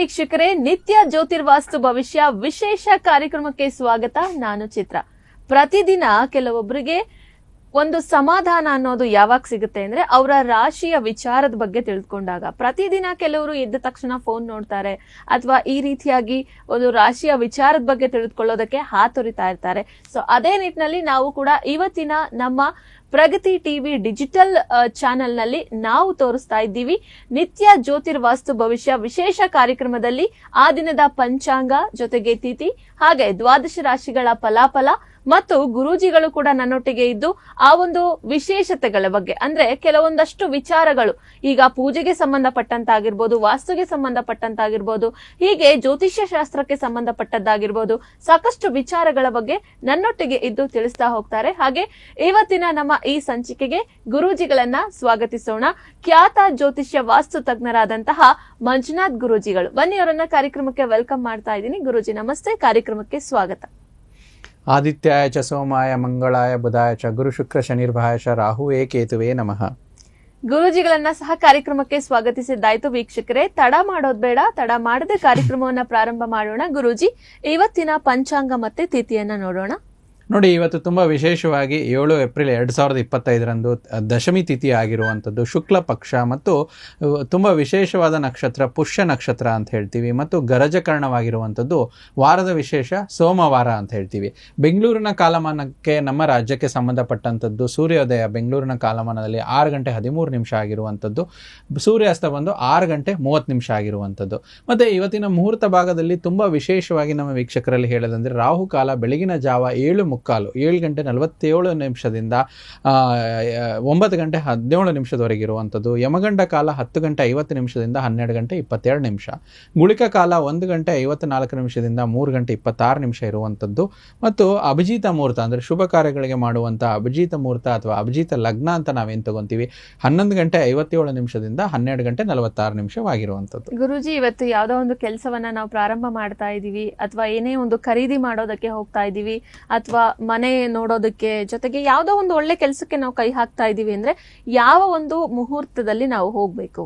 ವೀಕ್ಷಕರೇ ನಿತ್ಯ ಜ್ಯೋತಿರ್ವಾಸ್ತು ಭವಿಷ್ಯ ವಿಶೇಷ ಕಾರ್ಯಕ್ರಮಕ್ಕೆ ಸ್ವಾಗತ. ನಾನು ಚಿತ್ರ. ಪ್ರತಿದಿನ ಕೆಲವೊಬ್ಬರಿಗೆ ಒಂದು ಸಮಾಧಾನ ಅನ್ನೋದು ಯಾವಾಗ ಸಿಗುತ್ತೆ ಅಂದ್ರೆ ಅವರ ರಾಶಿಯ ವಿಚಾರದ ಬಗ್ಗೆ ತಿಳ್ಕೊಂಡಾಗ. ಪ್ರತಿದಿನ ಕೆಲವರು ಎದ್ದ ತಕ್ಷಣ ಫೋನ್ ನೋಡ್ತಾರೆ ಅಥವಾ ಈ ರೀತಿಯಾಗಿ ಒಂದು ರಾಶಿಯ ವಿಚಾರದ ಬಗ್ಗೆ ತಿಳಿದುಕೊಳ್ಳೋದಕ್ಕೆ ಹಾತೊರಿತಾ ಇರ್ತಾರೆ. ಸೊ ಅದೇ ನಿಟ್ಟಿನಲ್ಲಿ ನಾವು ಕೂಡ ಇವತ್ತಿನ ನಮ್ಮ ಪ್ರಗತಿ ಟಿವಿ ಡಿಜಿಟಲ್ ಚಾನೆಲ್ನಲ್ಲಿ ನಾವು ತೋರಿಸ್ತಾ ಇದ್ದೀವಿ. ನಿತ್ಯ ಜ್ಯೋತಿರ್ವಾಸ್ತು ಭವಿಷ್ಯ ವಿಶೇಷ ಕಾರ್ಯಕ್ರಮದಲ್ಲಿ ಆ ದಿನದ ಪಂಚಾಂಗ ಜೊತೆಗೆ ತಿಥಿ, ಹಾಗೆ ದ್ವಾದಶ ರಾಶಿಗಳ ಫಲಾಫಲ ಮತ್ತು ಗುರೂಜಿಗಳು ಕೂಡ ನನ್ನೊಟ್ಟಿಗೆ ಇದ್ದು ಆ ಒಂದು ವಿಶೇಷತೆಗಳ ಬಗ್ಗೆ, ಅಂದ್ರೆ ಕೆಲವೊಂದಷ್ಟು ವಿಚಾರಗಳು. ಈಗ ಪೂಜೆಗೆ ಸಂಬಂಧಪಟ್ಟಂತಾಗಿರ್ಬೋದು, ವಾಸ್ತುಗೆ ಸಂಬಂಧಪಟ್ಟಂತಾಗಿರ್ಬೋದು, ಹೀಗೆ ಜ್ಯೋತಿಷ್ಯ ಶಾಸ್ತ್ರಕ್ಕೆ ಸಂಬಂಧಪಟ್ಟದ್ದಾಗಿರ್ಬೋದು, ಸಾಕಷ್ಟು ವಿಚಾರಗಳ ಬಗ್ಗೆ ನನ್ನೊಟ್ಟಿಗೆ ಇದ್ದು ತಿಳಿಸ್ತಾ ಹೋಗ್ತಾರೆ. ಹಾಗೆ ಇವತ್ತಿನ ನಮ್ಮ ಈ ಸಂಚಿಕೆಗೆ ಗುರೂಜಿಗಳನ್ನ ಸ್ವಾಗತಿಸೋಣ. ಖ್ಯಾತ ಜ್ಯೋತಿಷ್ಯ ವಾಸ್ತು ತಜ್ಞರಾದಂತಹ ಮಂಜುನಾಥ್ ಗುರೂಜಿಗಳು. ಬನ್ನಿ ಅವರನ್ನ ಕಾರ್ಯಕ್ರಮಕ್ಕೆ ವೆಲ್ಕಮ್ ಮಾಡ್ತಾ ಇದ್ದೀನಿ. ಗುರೂಜಿ, ನಮಸ್ತೆ. ಕಾರ್ಯಕ್ರಮಕ್ಕೆ ಸ್ವಾಗತ. ಆದಿತ್ಯಾಯ ಚ ಸೋಮಾಯ ಮಂಗಳಾಯ ಬುಧಾಯ ಚ ಗುರು ಶುಕ್ರ ಶನಿರ್ಭಾಯ ಚ ರಾಹುವೇ ಕೇತುವೇ ನಮಃ ಗುರುಜಿಗಳನ್ನ ಸಹ ಕಾರ್ಯಕ್ರಮಕ್ಕೆ ಸ್ವಾಗತಿಸಿದ್ದಾಯ್ತು ವೀಕ್ಷಕರೇ. ತಡ ಮಾಡೋದ್ ಬೇಡ, ತಡ ಮಾಡದೆ ಕಾರ್ಯಕ್ರಮವನ್ನ ಪ್ರಾರಂಭ ಮಾಡೋಣ ಗುರೂಜಿ. ಇವತ್ತಿನ ಪಂಚಾಂಗ ಮತ್ತೆ ತಿಥಿಯನ್ನ ನೋಡೋಣ. ನೋಡಿ, ಇವತ್ತು ತುಂಬ ವಿಶೇಷವಾಗಿ ಏಳು ಏಪ್ರಿಲ್ ಎರಡು ಸಾವಿರದ ಇಪ್ಪತ್ತೈದರಂದು ದಶಮಿ ತಿಥಿ ಆಗಿರುವಂಥದ್ದು ಶುಕ್ಲ ಪಕ್ಷ ಮತ್ತು ತುಂಬ ವಿಶೇಷವಾದ ನಕ್ಷತ್ರ ಪುಷ್ಯ ನಕ್ಷತ್ರ ಅಂತ ಹೇಳ್ತೀವಿ ಮತ್ತು ಗರಜಕರ್ಣವಾಗಿರುವಂಥದ್ದು ವಾರದ ವಿಶೇಷ ಸೋಮವಾರ ಅಂತ ಹೇಳ್ತೀವಿ. ಬೆಂಗಳೂರಿನ ಕಾಲಮಾನಕ್ಕೆ ನಮ್ಮ ರಾಜ್ಯಕ್ಕೆ ಸಂಬಂಧಪಟ್ಟಂಥದ್ದು ಸೂರ್ಯೋದಯ ಬೆಂಗಳೂರಿನ ಕಾಲಮಾನದಲ್ಲಿ ಆರು ಗಂಟೆ ಹದಿಮೂರು ನಿಮಿಷ ಆಗಿರುವಂಥದ್ದು, ಸೂರ್ಯಾಸ್ತ ಬಂದು ಆರು ಗಂಟೆ ಮೂವತ್ತು ನಿಮಿಷ ಆಗಿರುವಂಥದ್ದು. ಮತ್ತು ಇವತ್ತಿನ ಮುಹೂರ್ತ ಭಾಗದಲ್ಲಿ ತುಂಬ ವಿಶೇಷವಾಗಿ ನಮ್ಮ ವೀಕ್ಷಕರಲ್ಲಿ ಹೇಳೋದಂದರೆ ರಾಹುಕಾಲ, ಬೆಳಗಿನ ಜಾವ ಏಳು ಮುಕ್ಕಾಲು. ಏಳು ಗಂಟೆ ನಲವತ್ತೇಳು ನಿಮಿಷದಿಂದ ಒಂಬತ್ತು ಗಂಟೆ ಹದಿನೇಳು ನಿಮಿಷದವರೆಗೆ ಇರುವಂಥದ್ದು. ಯಮಗಂಡ ಕಾಲ ಹತ್ತು ಗಂಟೆ ಐವತ್ತು ನಿಮಿಷದಿಂದ ಹನ್ನೆರಡು ಗಂಟೆ ಇಪ್ಪತ್ತೆರಡು ನಿಮಿಷ. ಗುಳಿಕ ಕಾಲ ಒಂದು ಗಂಟೆ ಐವತ್ತು ನಾಲ್ಕು ನಿಮಿಷದಿಂದ ಮೂರು ಗಂಟೆ ಇಪ್ಪತ್ತಾರು ನಿಮಿಷ ಇರುವಂಥದ್ದು. ಮತ್ತು ಅಭಿಜಿತ ಮುಹೂರ್ತ ಅಂದರೆ ಶುಭ ಕಾರ್ಯಗಳಿಗೆ ಮಾಡುವಂಥ ಅಭಿಜಿತ ಮುಹೂರ್ತ ಅಥವಾ ಅಭಿಜಿತ ಲಗ್ನ ಅಂತ ನಾವೇನು ತಗೊಂತೀವಿ? ಹನ್ನೊಂದು ಗಂಟೆ ಐವತ್ತೇಳು ನಿಮಿಷದಿಂದ ಹನ್ನೆರಡು ಗಂಟೆ ನಲವತ್ತಾರು ನಿಮಿಷವಾಗಿರುವಂಥದ್ದು. ಗುರುಜಿ, ಇವತ್ತು ಯಾವುದೋ ಒಂದು ಕೆಲಸವನ್ನ ನಾವು ಪ್ರಾರಂಭ ಮಾಡ್ತಾ ಇದ್ದೀವಿ ಅಥವಾ ಏನೇ ಒಂದು ಖರೀದಿ ಮಾಡೋದಕ್ಕೆ ಹೋಗ್ತಾ ಇದ್ದೀವಿ ಅಥವಾ ಮನೆ ನೋಡೋದಕ್ಕೆ ಜೊತೆಗೆ ಯಾವ್ದೋ ಒಂದು ಒಳ್ಳೆ ಕೆಲಸಕ್ಕೆ ನಾವು ಕೈ ಹಾಕ್ತಾ ಇದ್ದೀವಿ ಅಂದ್ರೆ ಯಾವ ಒಂದು ಮುಹೂರ್ತದಲ್ಲಿ ನಾವು ಹೋಗ್ಬೇಕು.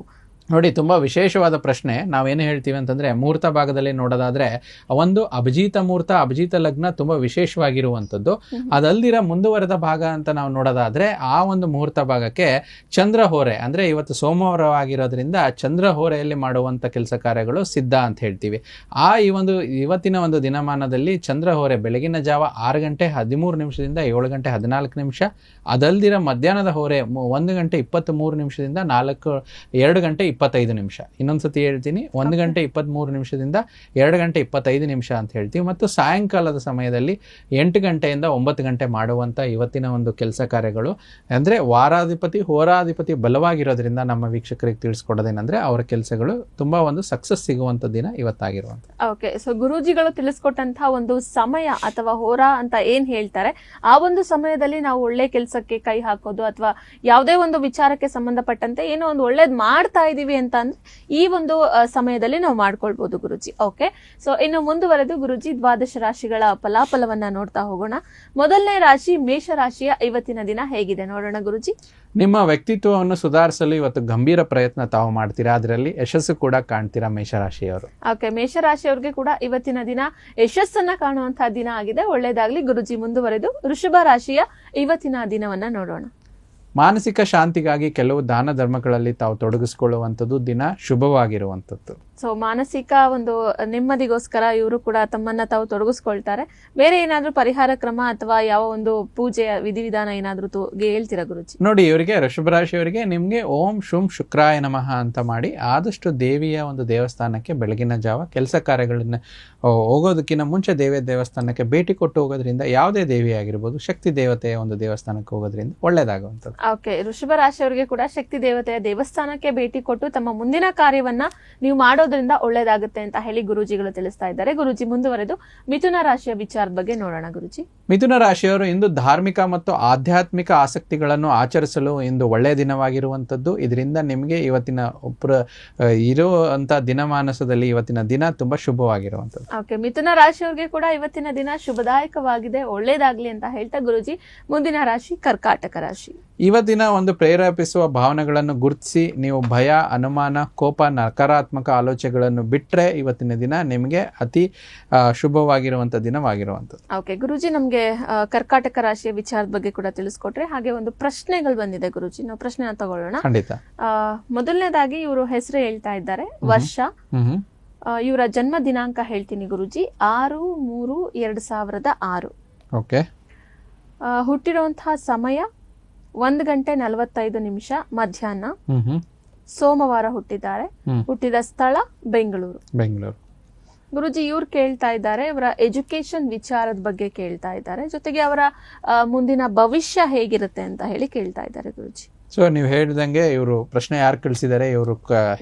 ನೋಡಿ ತುಂಬ ವಿಶೇಷವಾದ ಪ್ರಶ್ನೆ. ನಾವೇನು ಹೇಳ್ತೀವಿ ಅಂತಂದರೆ ಮುಹೂರ್ತ ಭಾಗದಲ್ಲಿ ನೋಡೋದಾದರೆ ಒಂದು ಅಭಿಜಿತ ಮುಹೂರ್ತ ಅಭಿಜಿತ ಲಗ್ನ ತುಂಬ ವಿಶೇಷವಾಗಿರುವಂಥದ್ದು. ಅದಲ್ದಿರ ಮುಂದುವರೆದ ಭಾಗ ಅಂತ ನಾವು ನೋಡೋದಾದರೆ ಆ ಒಂದು ಮುಹೂರ್ತ ಭಾಗಕ್ಕೆ ಚಂದ್ರ ಹೋರೆ ಅಂದರೆ ಇವತ್ತು ಸೋಮವಾರವಾಗಿರೋದ್ರಿಂದ ಚಂದ್ರ ಹೋರೆಯಲ್ಲಿ ಮಾಡುವಂಥ ಕೆಲಸ ಕಾರ್ಯಗಳು ಸಿದ್ಧ ಅಂತ ಹೇಳ್ತೀವಿ. ಆ ಈ ಒಂದು ಇವತ್ತಿನ ಒಂದು ದಿನಮಾನದಲ್ಲಿ ಚಂದ್ರ ಹೋರೆ ಬೆಳಗಿನ ಜಾವ ಆರು ಗಂಟೆ ಹದಿಮೂರು ನಿಮಿಷದಿಂದ ಏಳು ಗಂಟೆ ಹದಿನಾಲ್ಕು ನಿಮಿಷ ಅದಲ್ದಿರ ಮಧ್ಯಾಹ್ನದ ಹೋರೆ ಒಂದು ಗಂಟೆ ಇಪ್ಪತ್ತ್ ಮೂರು ನಿಮಿಷದಿಂದ ನಾಲ್ಕು ಎರಡು ಗಂಟೆ ಇಪ್ಪತ್ತೈದು ನಿಮಿಷ. ಇನ್ನೊಂದ್ಸತಿ ಹೇಳ್ತೀನಿ ಒಂದು ಗಂಟೆ ಇಪ್ಪತ್ತ್ಮೂರು ನಿಮಿಷದಿಂದ ಎರಡು ಗಂಟೆ ಇಪ್ಪತ್ತೈದು ನಿಮಿಷ ಅಂತ ಹೇಳ್ತೀವಿ. ಮತ್ತು ಸಾಯಂಕಾಲದ ಸಮಯದಲ್ಲಿ ಎಂಟು ಗಂಟೆಯಿಂದ ಒಂಬತ್ತು ಗಂಟೆ ಮಾಡುವಂಥ ಇವತ್ತಿನ ಒಂದು ಕೆಲಸ ಕಾರ್ಯಗಳು. ಅಂದರೆ ವಾರಾಧಿಪತಿ ಹೋರಾಧಿಪತಿ ಬಲವಾಗಿರೋದ್ರಿಂದ ನಮ್ಮ ವೀಕ್ಷಕರಿಗೆ ತಿಳಿಸ್ಕೊಡೋದೇನೆಂದರೆ ಅವರ ಕೆಲಸಗಳು ತುಂಬ ಒಂದು ಸಕ್ಸಸ್ ಸಿಗುವಂಥ ದಿನ ಇವತ್ತಾಗಿರುವಂಥ ಓಕೆ ಸೊ ಗುರೂಜಿಗಳು ತಿಳಿಸ್ಕೊಟ್ಟಂತಹ ಒಂದು ಸಮಯ ಅಥವಾ ಹೋರಾ ಅಂತ ಏನು ಹೇಳ್ತಾರೆ ಆ ಒಂದು ಸಮಯದಲ್ಲಿ ನಾವು ಒಳ್ಳೆ ಕೆಲಸಕ್ಕೆ ಕೈ ಹಾಕೋದು ಅಥವಾ ಯಾವುದೇ ಒಂದು ವಿಚಾರಕ್ಕೆ ಸಂಬಂಧಪಟ್ಟಂತೆ ಏನೋ ಒಂದು ಒಳ್ಳೇದು ಮಾಡ್ತಾ ಇದೀವಿ ಅಂತ ಅಂದ್ರೆ ಈ ಒಂದು ಸಮಯದಲ್ಲಿ ನಾವು ಮಾಡ್ಕೊಳ್ಬಹುದು ಗುರುಜಿ. ಓಕೆ ಸೊ ಇನ್ನು ಮುಂದುವರೆದು ಗುರುಜಿ ದ್ವಾದಶ ರಾಶಿಗಳ ಫಲಾಫಲವನ್ನ ನೋಡ್ತಾ ಹೋಗೋಣ. ಮೊದಲನೇ ರಾಶಿ ಮೇಷ ರಾಶಿಯ ಇವತ್ತಿನ ದಿನ ಹೇಗಿದೆ ನೋಡೋಣ ಗುರುಜಿ? ನಿಮ್ಮ ವ್ಯಕ್ತಿತ್ವವನ್ನು ಸುಧಾರಿಸಲು ಇವತ್ತು ಗಂಭೀರ ಪ್ರಯತ್ನ ತಾವು ಮಾಡ್ತೀರಾ? ಅದರಲ್ಲಿ ಯಶಸ್ಸು ಕೂಡ ಕಾಣ್ತೀರಾ ಮೇಷರಾಶಿಯವರು ಓಕೆ ಮೇಷರಾಶಿಯವ್ರಿಗೆ ಕೂಡ ಇವತ್ತಿನ ದಿನ ಯಶಸ್ಸನ್ನ ಕಾಣುವಂತಹ ದಿನ ಆಗಿದೆ. ಒಳ್ಳೇದಾಗ್ಲಿ ಗುರುಜಿ ಮುಂದುವರೆದು. ವೃಷಭ ರಾಶಿಯ ಇವತ್ತಿನ ದಿನವನ್ನ ನೋಡೋಣ. ಮಾನಸಿಕ ಶಾಂತಿಗಾಗಿ ಕೆಲವು ದಾನ ಧರ್ಮಗಳಲ್ಲಿ ತಾವು ತೊಡಗಿಸಿಕೊಳ್ಳುವಂಥದ್ದು ದಿನ ಶುಭವಾಗಿರುವಂಥದ್ದು. ಸೊ ಮಾನಸಿಕ ಒಂದು ನೆಮ್ಮದಿಗೋಸ್ಕರ ಇವರು ಕೂಡ ತಮ್ಮನ್ನ ತಾವು ತೊಡಗಿಸ್ಕೊಳ್ತಾರೆ. ಬೇರೆ ಏನಾದ್ರೂ ಪರಿಹಾರ ಕ್ರಮ ಅಥವಾ ಯಾವ ಒಂದು ಪೂಜೆಯ ವಿಧಿವಿಧಾನ ಏನಾದ್ರೂ ಹೇಳ್ತೀರಾ ಗುರುಜಿ? ನೋಡಿ ಇವರಿಗೆ ವೃಷಭರಾಶಿಯವರಿಗೆ ನಿಮಗೆ ಓಂ ಶುಂ ಶುಕ್ರಾಯ ನಮಃ ಅಂತ ಮಾಡಿ ಆದಷ್ಟು ದೇವಿಯ ಒಂದು ದೇವಸ್ಥಾನಕ್ಕೆ ಬೆಳಗಿನ ಜಾವ ಕೆಲಸ ಕಾರ್ಯಗಳನ್ನ ಹೋಗೋದಕ್ಕಿಂತ ಮುಂಚೆ ದೇವಿಯ ದೇವಸ್ಥಾನಕ್ಕೆ ಭೇಟಿ ಕೊಟ್ಟು ಹೋಗೋದ್ರಿಂದ ಯಾವುದೇ ದೇವಿ ಆಗಿರ್ಬೋದು ಶಕ್ತಿ ದೇವತೆಯ ಒಂದು ದೇವಸ್ಥಾನಕ್ಕೆ ಹೋಗೋದ್ರಿಂದ ಒಳ್ಳೇದಾಗುವಂಥದ್ದು. ಓಕೆ ಋಷಭ ರಾಶಿಯವರಿಗೆ ಕೂಡ ಶಕ್ತಿ ದೇವತೆಯ ದೇವಸ್ಥಾನಕ್ಕೆ ಭೇಟಿ ಕೊಟ್ಟು ತಮ್ಮ ಮುಂದಿನ ಕಾರ್ಯವನ್ನ ನೀವು ಮಾಡೋದ್ರಿಂದ ಒಳ್ಳೇದಾಗುತ್ತೆ ಅಂತ ಹೇಳಿ ಗುರುಜಿಗಳು ತಿಳಿಸ್ತಾ ಇದ್ದಾರೆ. ಗುರುಜಿ ಮುಂದುವರೆದು ಮಿಥುನ ರಾಶಿಯ ವಿಚಾರದ ಬಗ್ಗೆ ನೋಡೋಣ ಗುರುಜಿ. ಮಿಥುನ ರಾಶಿಯವರು ಇಂದು ಧಾರ್ಮಿಕ ಮತ್ತು ಆಧ್ಯಾತ್ಮಿಕ ಆಸಕ್ತಿಗಳನ್ನು ಆಚರಿಸಲು ಇಂದು ಒಳ್ಳೆಯ ದಿನವಾಗಿರುವಂಥದ್ದು. ಇದರಿಂದ ನಿಮಗೆ ಇವತ್ತಿನ ಪ್ರ ಇರುವಂತ ದಿನಮಾನಸದಲ್ಲಿ ಇವತ್ತಿನ ದಿನ ತುಂಬಾ ಶುಭವಾಗಿರುವಂಥದ್ದು. ಓಕೆ ಮಿಥುನ ರಾಶಿಯವರಿಗೆ ಕೂಡ ಇವತ್ತಿನ ದಿನ ಶುಭದಾಯಕವಾಗಿದೆ ಒಳ್ಳೇದಾಗ್ಲಿ ಅಂತ ಹೇಳ್ತಾ ಗುರುಜಿ. ಮುಂದಿನ ರಾಶಿ ಕರ್ಕಾಟಕ ರಾಶಿ. ಇವತ್ತಿನ ಒಂದು ಪ್ರೇರೇಪಿಸುವ ಭಾವನೆಗಳನ್ನು ಗುರುತಿಸಿ ನೀವು ಭಯ ಅನುಮಾನ ಕೋಪ ನಕಾರಾತ್ಮಕ ಆಲೋಚನೆಗಳನ್ನು ಬಿಟ್ಟರೆ ಇವತ್ತಿನ ದಿನ ನಿಮಗೆ ಅತಿ ಶುಭವಾಗಿರುವಂಥ ದಿನವಾಗಿರುವಂಥದ್ದು. ಓಕೆ ಗುರುಜಿ ನಮಗೆ ಕರ್ಕಾಟಕ ರಾಶಿಯ ವಿಚಾರದ ಬಗ್ಗೆ ಕೂಡ ತಿಳಿಸ್ಕೊಟ್ರೆ ಹಾಗೆ ಒಂದು ಪ್ರಶ್ನೆಗಳು ಬಂದಿದೆ ಗುರುಜಿ. ನಾವು ಪ್ರಶ್ನೆನ ತಗೊಳ್ಳೋಣ. ಖಂಡಿತ. ಮೊದಲನೇದಾಗಿ ಇವರು ಹೆಸರು ಹೇಳ್ತಾ ಇದ್ದಾರೆ ವರ್ಷ. ಇವರ ಜನ್ಮ ದಿನಾಂಕ ಹೇಳ್ತೀನಿ ಗುರುಜಿ ಆರು ಮೂರು ಎರಡು ಸಾವಿರದ ಆರು. ಓಕೆ ಹುಟ್ಟಿರುವಂತಹ ಸಮಯ ಒಂದು ಗಂಟೆ ನಲವತ್ತೈದು ನಿಮಿಷ ಮಧ್ಯಾಹ್ನ. ಸೋಮವಾರ ಹುಟ್ಟಿದ್ದಾರೆ. ಹುಟ್ಟಿದ ಸ್ಥಳ ಬೆಂಗಳೂರು. ಬೆಂಗಳೂರು. ಗುರುಜಿ ಇವ್ರು ಕೇಳ್ತಾ ಇದ್ದಾರೆ ಇವರ ಎಜುಕೇಶನ್ ವಿಚಾರದ ಬಗ್ಗೆ ಕೇಳ್ತಾ ಇದ್ದಾರೆ. ಜೊತೆಗೆ ಅವರ ಮುಂದಿನ ಭವಿಷ್ಯ ಹೇಗಿರುತ್ತೆ ಅಂತ ಹೇಳಿ ಕೇಳ್ತಾ ಇದ್ದಾರೆ ಗುರುಜಿ. ಸೊ ನೀವು ಹೇಳ್ದಂಗೆ ಇವರು ಪ್ರಶ್ನೆ ಯಾರು ಕಳಿಸಿದ್ದಾರೆ ಇವರು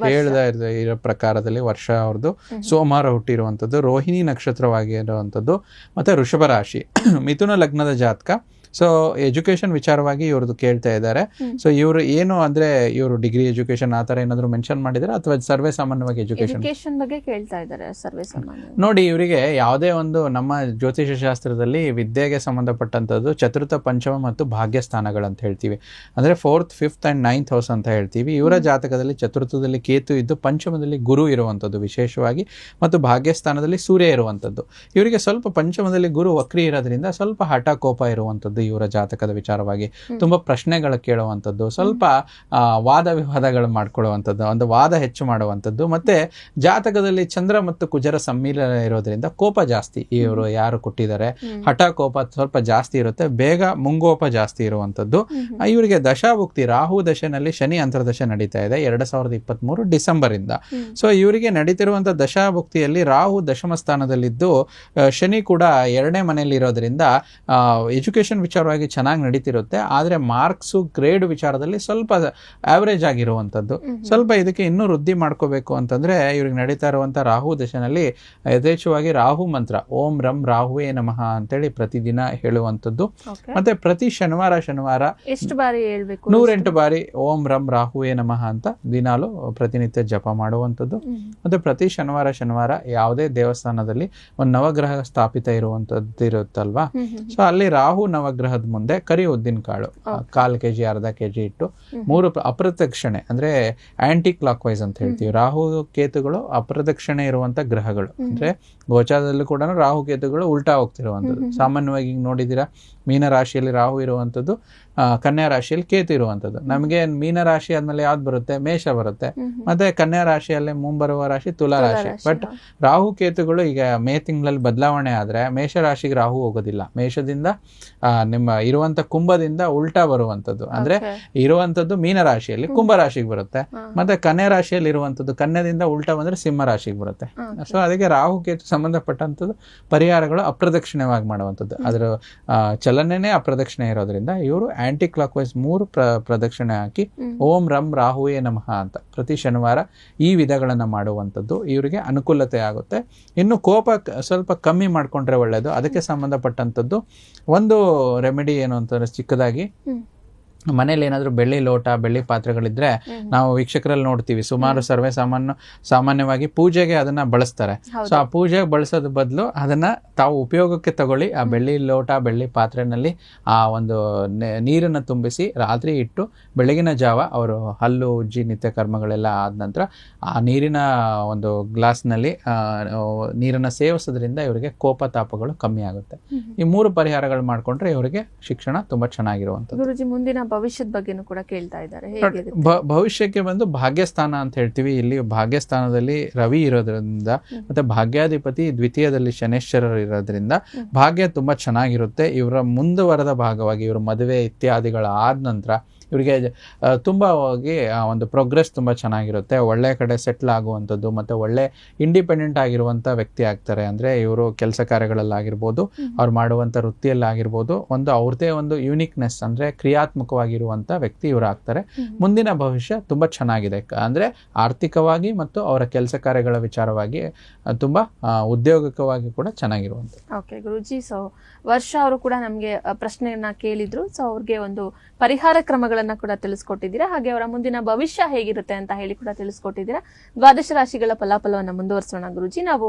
ಹೇಳ್ದ ಇರೋ- ಇರೋ ಪ್ರಕಾರದಲ್ಲಿ ವರ್ಷ ಅವ್ರದ್ದು ಸೋಮವಾರ ಹುಟ್ಟಿರುವಂಥದ್ದು ರೋಹಿಣಿ ನಕ್ಷತ್ರವಾಗಿರುವಂಥದ್ದು ಮತ್ತೆ ವೃಷಭ ರಾಶಿ. ಮಿಥುನ ಲಗ್ನದ ಜಾತಕ. ಸೊ ಎಜುಕೇಶನ್ ವಿಚಾರವಾಗಿ ಇವ್ರದ್ದು ಕೇಳ್ತಾ ಇದ್ದಾರೆ. ಸೊ ಇವರು ಏನು ಅಂದ್ರೆ ಇವರು ಡಿಗ್ರಿ ಎಜುಕೇಶನ್ ಆ ತರ ಏನಾದ್ರು ಮೆನ್ಷನ್ ಮಾಡಿದ್ರೆ? ಅಥವಾ ಸರ್ವೇ ಸಾಮಾನ್ಯವಾಗಿ ಎಜುಕೇಶನ್ ಬಗ್ಗೆ ಕೇಳ್ತಾ ಇದ್ದಾರೆ ಸರ್ವೇ ಸಾಮಾನ್ಯ ನೋಡಿ ಇವರಿಗೆ ಯಾವುದೇ ಒಂದು ನಮ್ಮ ಜ್ಯೋತಿಷ ಶಾಸ್ತ್ರದಲ್ಲಿ ವಿದ್ಯೆಗೆ ಸಂಬಂಧಪಟ್ಟಂತದ್ದು ಚತುರ್ಥ ಪಂಚಮ ಮತ್ತು ಭಾಗ್ಯ ಸ್ಥಾನಗಳು ಅಂತ ಹೇಳ್ತೀವಿ. ಅಂದ್ರೆ fourth fifth and ninth house ಅಂತ ಹೇಳ್ತೀವಿ. ಇವರ ಜಾತಕದಲ್ಲಿ ಚತುರ್ಥದಲ್ಲಿ ಕೇತು ಇದ್ದು ಪಂಚಮದಲ್ಲಿ ಗುರು ಇರುವಂಥದ್ದು ವಿಶೇಷವಾಗಿ ಮತ್ತು ಭಾಗ್ಯಸ್ಥಾನದಲ್ಲಿ ಸೂರ್ಯ ಇರುವಂಥದ್ದು. ಇವರಿಗೆ ಸ್ವಲ್ಪ ಪಂಚಮದಲ್ಲಿ ಗುರು ವಕ್ರಿ ಇರೋದ್ರಿಂದ ಸ್ವಲ್ಪ ಹಠ ಕೋಪ ಇರುವಂಥದ್ದು ಇವರ ಜಾತಕದ ವಿಚಾರವಾಗಿ ತುಂಬ ಪ್ರಶ್ನೆಗಳು ಕೇಳುವಂಥದ್ದು. ಸ್ವಲ್ಪ ವಾದ ವಿವಾದಗಳು ಮಾಡ್ಕೊಳ್ಳುವಂಥದ್ದು ಒಂದು ವಾದ ಹೆಚ್ಚು ಮಾಡುವಂಥದ್ದು. ಮತ್ತೆ ಜಾತಕದಲ್ಲಿ ಚಂದ್ರ ಮತ್ತು ಕುಜರ ಸಮ್ಮಿಲನ ಇರೋದ್ರಿಂದ ಕೋಪ ಜಾಸ್ತಿ ಇವರು ಯಾರು ಕೊಟ್ಟಿದ್ದಾರೆ. ಹಠ ಕೋಪ ಸ್ವಲ್ಪ ಜಾಸ್ತಿ ಇರುತ್ತೆ ಬೇಗ ಮುಂಗೋಪ ಜಾಸ್ತಿ ಇರುವಂಥದ್ದು. ಇವರಿಗೆ ದಶಾಭುಕ್ತಿ ರಾಹು ದಶೆನಲ್ಲಿ ಶನಿ ಅಂತರ್ದಶೆ ನಡೀತಾ ಇದೆ ಎರಡು ಸಾವಿರದ ಇಪ್ಪತ್ತ್ಮೂರು ಡಿಸೆಂಬರ್ ಇಂದ ಹ್ಮ್. ಸೊ ಇವರಿಗೆ ನಡೀತಿರುವಂಥ ದಶಾಭುಕ್ತಿಯಲ್ಲಿ ರಾಹು ದಶಮ ಸ್ಥಾನದಲ್ಲಿದ್ದು ಶನಿ ಕೂಡ ಎರಡನೇ ಮನೆಯಲ್ಲಿ ಇರೋದ್ರಿಂದ ಎಜುಕೇಷನ್ ವಿಚಾರವಾಗಿ ಚೆನ್ನಾಗಿ ನಡೀತಿರುತ್ತೆ ಆದರೆ ಮಾರ್ಕ್ಸು ಗ್ರೇಡ್ ವಿಚಾರದಲ್ಲಿ ಸ್ವಲ್ಪ ಆವರೇಜ್ ಆಗಿರುವಂಥದ್ದು. ಸ್ವಲ್ಪ ಇದಕ್ಕೆ ಇನ್ನೂ ವೃದ್ಧಿ ಮಾಡ್ಕೋಬೇಕು ಅಂತಂದ್ರೆ ಇವ್ರಿಗೆ ನಡೀತಾ ಇರುವಂಥ ರಾಹು ದಶನಲ್ಲಿ ಯಥೇಚ್ಛವಾಗಿ ರಾಹು ಮಂತ್ರ ಓಂ ರಂ ರಾಹುವೇ ನಮಃ ಅಂತೇಳಿ ಪ್ರತಿದಿನ ಹೇಳುವಂಥದ್ದು. ಮತ್ತೆ ಪ್ರತಿ ಶನಿವಾರ ಶನಿವಾರ ಎಷ್ಟು ಬಾರಿ ಹೇಳಬೇಕು ನೂರೆಂಟು ಬಾರಿ ಓಂ ರಂ ರಾಹುವೇ ನಮಃ ಅಂತ ದಿನಾಲು ಪ್ರತಿನಿತ್ಯ ಜಪ ಮಾಡುವಂಥದ್ದು. ಮತ್ತೆ ಪ್ರತಿ ಶನಿವಾರ ಶನಿವಾರ ಯಾವುದೇ ದೇವಸ್ಥಾನದಲ್ಲಿ ಒಂದು ನವಗ್ರಹ ಸ್ಥಾಪಿತ ಇರುವಂಥದ್ದು ಇರುತ್ತಲ್ವಾ. ಸೊ ಅಲ್ಲಿ ರಾಹು ನವಗ್ರಹದ ಮುಂದೆ ಕರಿ ಉದ್ದಿನ ಕಾಳು. ಕಾಲು ಕೆ ಜಿ ಅರ್ಧ ಕೆ ಜಿ ಇಟ್ಟು ಮೂರು ಪ್ರ- ಅಪ್ರದಕ್ಷಿಣೆ ಅಂದ್ರೆ ಆಂಟಿ ಕ್ಲಾಕ್ ವೈಸ್ ಅಂತ ಹೇಳ್ತೀವಿ. ರಾಹು ಕೇತುಗಳು ಅಪ್ರದಕ್ಷಿಣೆ ಇರುವಂತ ಗ್ರಹಗಳು. ಅಂದ್ರೆ ಗೋಚಾರದಲ್ಲೂ ಕೂಡ ರಾಹು ಕೇತುಗಳು ಉಲ್ಟಾ ಹೋಗ್ತಿರುವಂಥದ್ದು. ಸಾಮಾನ್ಯವಾಗಿ ಈಗ ನೋಡಿದ್ದೀರಾ ಮೀನ ರಾಶಿಯಲ್ಲಿ ರಾಹು ಇರುವಂಥದ್ದು ಆ, ಕನ್ಯಾ ರಾಶಿಯಲ್ಲಿ ಕೇತು ಇರುವಂಥದ್ದು. ನಮಗೆ ಮೀನ ರಾಶಿ ಆದ್ಮೇಲೆ ಯಾವ್ದು ಬರುತ್ತೆ? ಮೇಷ ಬರುತ್ತೆ. ಮತ್ತೆ ಕನ್ಯಾ ರಾಶಿಯಲ್ಲಿ ಮುಂಬರುವ ರಾಶಿ ತುಲಾ ರಾಶಿ. ಬಟ್ ರಾಹು ಕೇತುಗಳು ಈಗ ಮೇ ತಿಂಗಳಲ್ಲಿ ಬದಲಾವಣೆ ಆದ್ರೆ ಮೇಷ ರಾಶಿಗೆ ರಾಹು ಹೋಗೋದಿಲ್ಲ. ಮೇಷದಿಂದ ನಿಮ್ಮ ಇರುವಂತ ಕುಂಭದಿಂದ ಉಲ್ಟಾ ಬರುವಂತದ್ದು ಅಂದ್ರೆ. ಇರುವಂತದ್ದು ಮೀನ ರಾಶಿಯಲ್ಲಿ ಕುಂಭ ರಾಶಿಗೆ ಬರುತ್ತೆ. ಮತ್ತೆ ಕನ್ಯಾ ರಾಶಿಯಲ್ಲಿ ಇರುವಂತದ್ದು ಕನ್ಯಾದಿಂದ ಉಲ್ಟಾ ಬಂದ್ರೆ ಸಿಂಹ ರಾಶಿಗೆ ಬರುತ್ತೆ. ಸೊ ಅದಕ್ಕೆ ರಾಹು ಕೇತು ಸಂಬಂಧಪಟ್ಟಂಥದ್ದು ಪರಿಹಾರಗಳು ಅಪ್ರದಕ್ಷಿಣವಾಗಿ ಮಾಡುವಂಥದ್ದು. ಅದರ ಚಲನೆನೇ ಅಪ್ರದಕ್ಷಿಣೆ ಇರೋದ್ರಿಂದ ಇವರು ಆಂಟಿ ಕ್ಲಾಕ್ ವೈಸ್ ಮೂರು ಪ್ರ ಪ್ರದಕ್ಷಿಣೆ ಹಾಕಿ ಓಂ ರಂ ರಾಹುವೇ ನಮಃ ಅಂತ. ಪ್ರತಿ ಶನಿವಾರ ಈ ವಿಧಗಳನ್ನು ಮಾಡುವಂಥದ್ದು ಇವರಿಗೆ ಅನುಕೂಲತೆ ಆಗುತ್ತೆ. ಇನ್ನು ಕೋಪ ಸ್ವಲ್ಪ ಕಮ್ಮಿ ಮಾಡಿಕೊಂಡ್ರೆ ಒಳ್ಳೆಯದು ಅದಕ್ಕೆ ಸಂಬಂಧಪಟ್ಟಂಥದ್ದು ಒಂದು ರೆಮಿಡಿ ಏನು ಅಂತಂದ್ರೆ ಚಿಕ್ಕದಾಗಿ. ಮನೇಲಿ ಏನಾದರೂ ಬೆಳ್ಳಿ ಲೋಟ ಬೆಳ್ಳಿ ಪಾತ್ರೆಗಳಿದ್ರೆ ನಾವು ವೀಕ್ಷಕರಲ್ಲಿ ನೋಡ್ತೀವಿ. ಸುಮಾರು ಸರ್ವೇ ಸಾಮಾನ್ಯ ಸಾಮಾನ್ಯವಾಗಿ ಪೂಜೆಗೆ ಅದನ್ನ ಬಳಸ್ತಾರೆ. ಸೊ ಆ ಪೂಜೆಗೆ ಬಳಸೋದ್ ಬದಲು ಅದನ್ನ ತಾವು ಉಪಯೋಗಕ್ಕೆ ತಗೊಳ್ಳಿ. ಆ ಬೆಳ್ಳಿ ಲೋಟ ಬೆಳ್ಳಿ ಪಾತ್ರೆನಲ್ಲಿ ಆ ಒಂದು ನೀರನ್ನು ತುಂಬಿಸಿ ರಾತ್ರಿ ಇಟ್ಟು ಬೆಳಗಿನ ಜಾವ ಅವರು ಹಲ್ಲು ಉಜ್ಜಿ ನಿತ್ಯ ಕರ್ಮಗಳೆಲ್ಲ ಆದ ನಂತರ ಆ ನೀರಿನ ಒಂದು ಗ್ಲಾಸ್ನಲ್ಲಿ ಆ, ನೀರನ್ನ ಸೇವಿಸೋದ್ರಿಂದ ಇವರಿಗೆ ಕೋಪ ತಾಪಗಳು ಕಮ್ಮಿ ಆಗುತ್ತೆ. ಈ ಮೂರು ಪರಿಹಾರಗಳು ಮಾಡ್ಕೊಂಡ್ರೆ ಇವರಿಗೆ ಶಿಕ್ಷಣ ತುಂಬಾ ಚೆನ್ನಾಗಿರುವಂಥದ್ದು. ಗುರುಜಿ ಮುಂದಿನ ಭವಿಷ್ಯದ ಬಗ್ಗೆನೂ ಕೂಡ ಕೇಳ್ತಾ ಇದ್ದಾರೆ. ಭವಿಷ್ಯಕ್ಕೆ ಬಂದು ಭಾಗ್ಯಸ್ಥಾನ ಅಂತ ಹೇಳ್ತೀವಿ. ಇಲ್ಲಿ ಭಾಗ್ಯಸ್ಥಾನದಲ್ಲಿ ರವಿ ಇರೋದ್ರಿಂದ ಮತ್ತೆ ಭಾಗ್ಯಾಧಿಪತಿ ದ್ವಿತೀಯದಲ್ಲಿ ಶನೇಶ್ವರರು ಇರೋದ್ರಿಂದ ಭಾಗ್ಯ ತುಂಬಾ ಚೆನ್ನಾಗಿರುತ್ತೆ. ಇವರ ಮುಂದುವರೆದ ಭಾಗವಾಗಿ ಇವರ ಮದುವೆ ಇತ್ಯಾದಿಗಳ ಆದ ನಂತರ ಇವರಿಗೆ ತುಂಬ ಹೋಗಿ ಒಂದು ಪ್ರೋಗ್ರೆಸ್ ತುಂಬ ಚೆನ್ನಾಗಿರುತ್ತೆ. ಒಳ್ಳೆ ಕಡೆ ಸೆಟ್ಲ್ ಆಗುವಂಥದ್ದು ಮತ್ತು ಒಳ್ಳೆ ಇಂಡಿಪೆಂಡೆಂಟ್ ಆಗಿರುವಂಥ ವ್ಯಕ್ತಿ ಆಗ್ತಾರೆ. ಅಂದರೆ ಇವರು ಕೆಲಸ ಕಾರ್ಯಗಳಲ್ಲಾಗಿರ್ಬೋದು ಅವ್ರು ಮಾಡುವಂಥ ವೃತ್ತಿಯಲ್ಲಾಗಿರ್ಬೋದು ಒಂದು ಅವ್ರದ್ದೇ ಒಂದು ಯೂನಿಕ್ನೆಸ್ ಅಂದರೆ ಕ್ರಿಯಾತ್ಮಕವಾಗಿರುವಂಥ ವ್ಯಕ್ತಿ ಇವರು ಆಗ್ತಾರೆ. ಮುಂದಿನ ಭವಿಷ್ಯ ತುಂಬ ಚೆನ್ನಾಗಿದೆ. ಅಂದರೆ ಆರ್ಥಿಕವಾಗಿ ಮತ್ತು ಅವರ ಕೆಲಸ ಕಾರ್ಯಗಳ ವಿಚಾರವಾಗಿ ತುಂಬ ಉದ್ಯೋಗಿಕವಾಗಿ ಕೂಡ ಚೆನ್ನಾಗಿರುವಂಥ ಓಕೆ ಗುರುಜಿ. ಸೊ ವರ್ಷ ಅವರು ಕೂಡ ನಮಗೆ ಪ್ರಶ್ನೆಯನ್ನ ಕೇಳಿದ್ರು. ಸೊ ಅವ್ರಿಗೆ ಒಂದು ಪರಿಹಾರ ಕ್ರಮಗಳನ್ನ ಕೂಡ ತಿಳಿಸ್ಕೊಟ್ಟಿದ್ದೀರಾ? ಹಾಗೆ ಅವರ ಮುಂದಿನ ಭವಿಷ್ಯ ಹೇಗಿರುತ್ತೆ ಅಂತ ಹೇಳಿ ಕೂಡ ತಿಳಿಸ್ಕೊಟ್ಟಿದ್ದೀರಾ? ದ್ವಾದಶ ರಾಶಿಗಳ ಫಲಾಫಲವನ್ನ ಮುಂದುವರಿಸೋಣ ಗುರುಜಿ. ನಾವು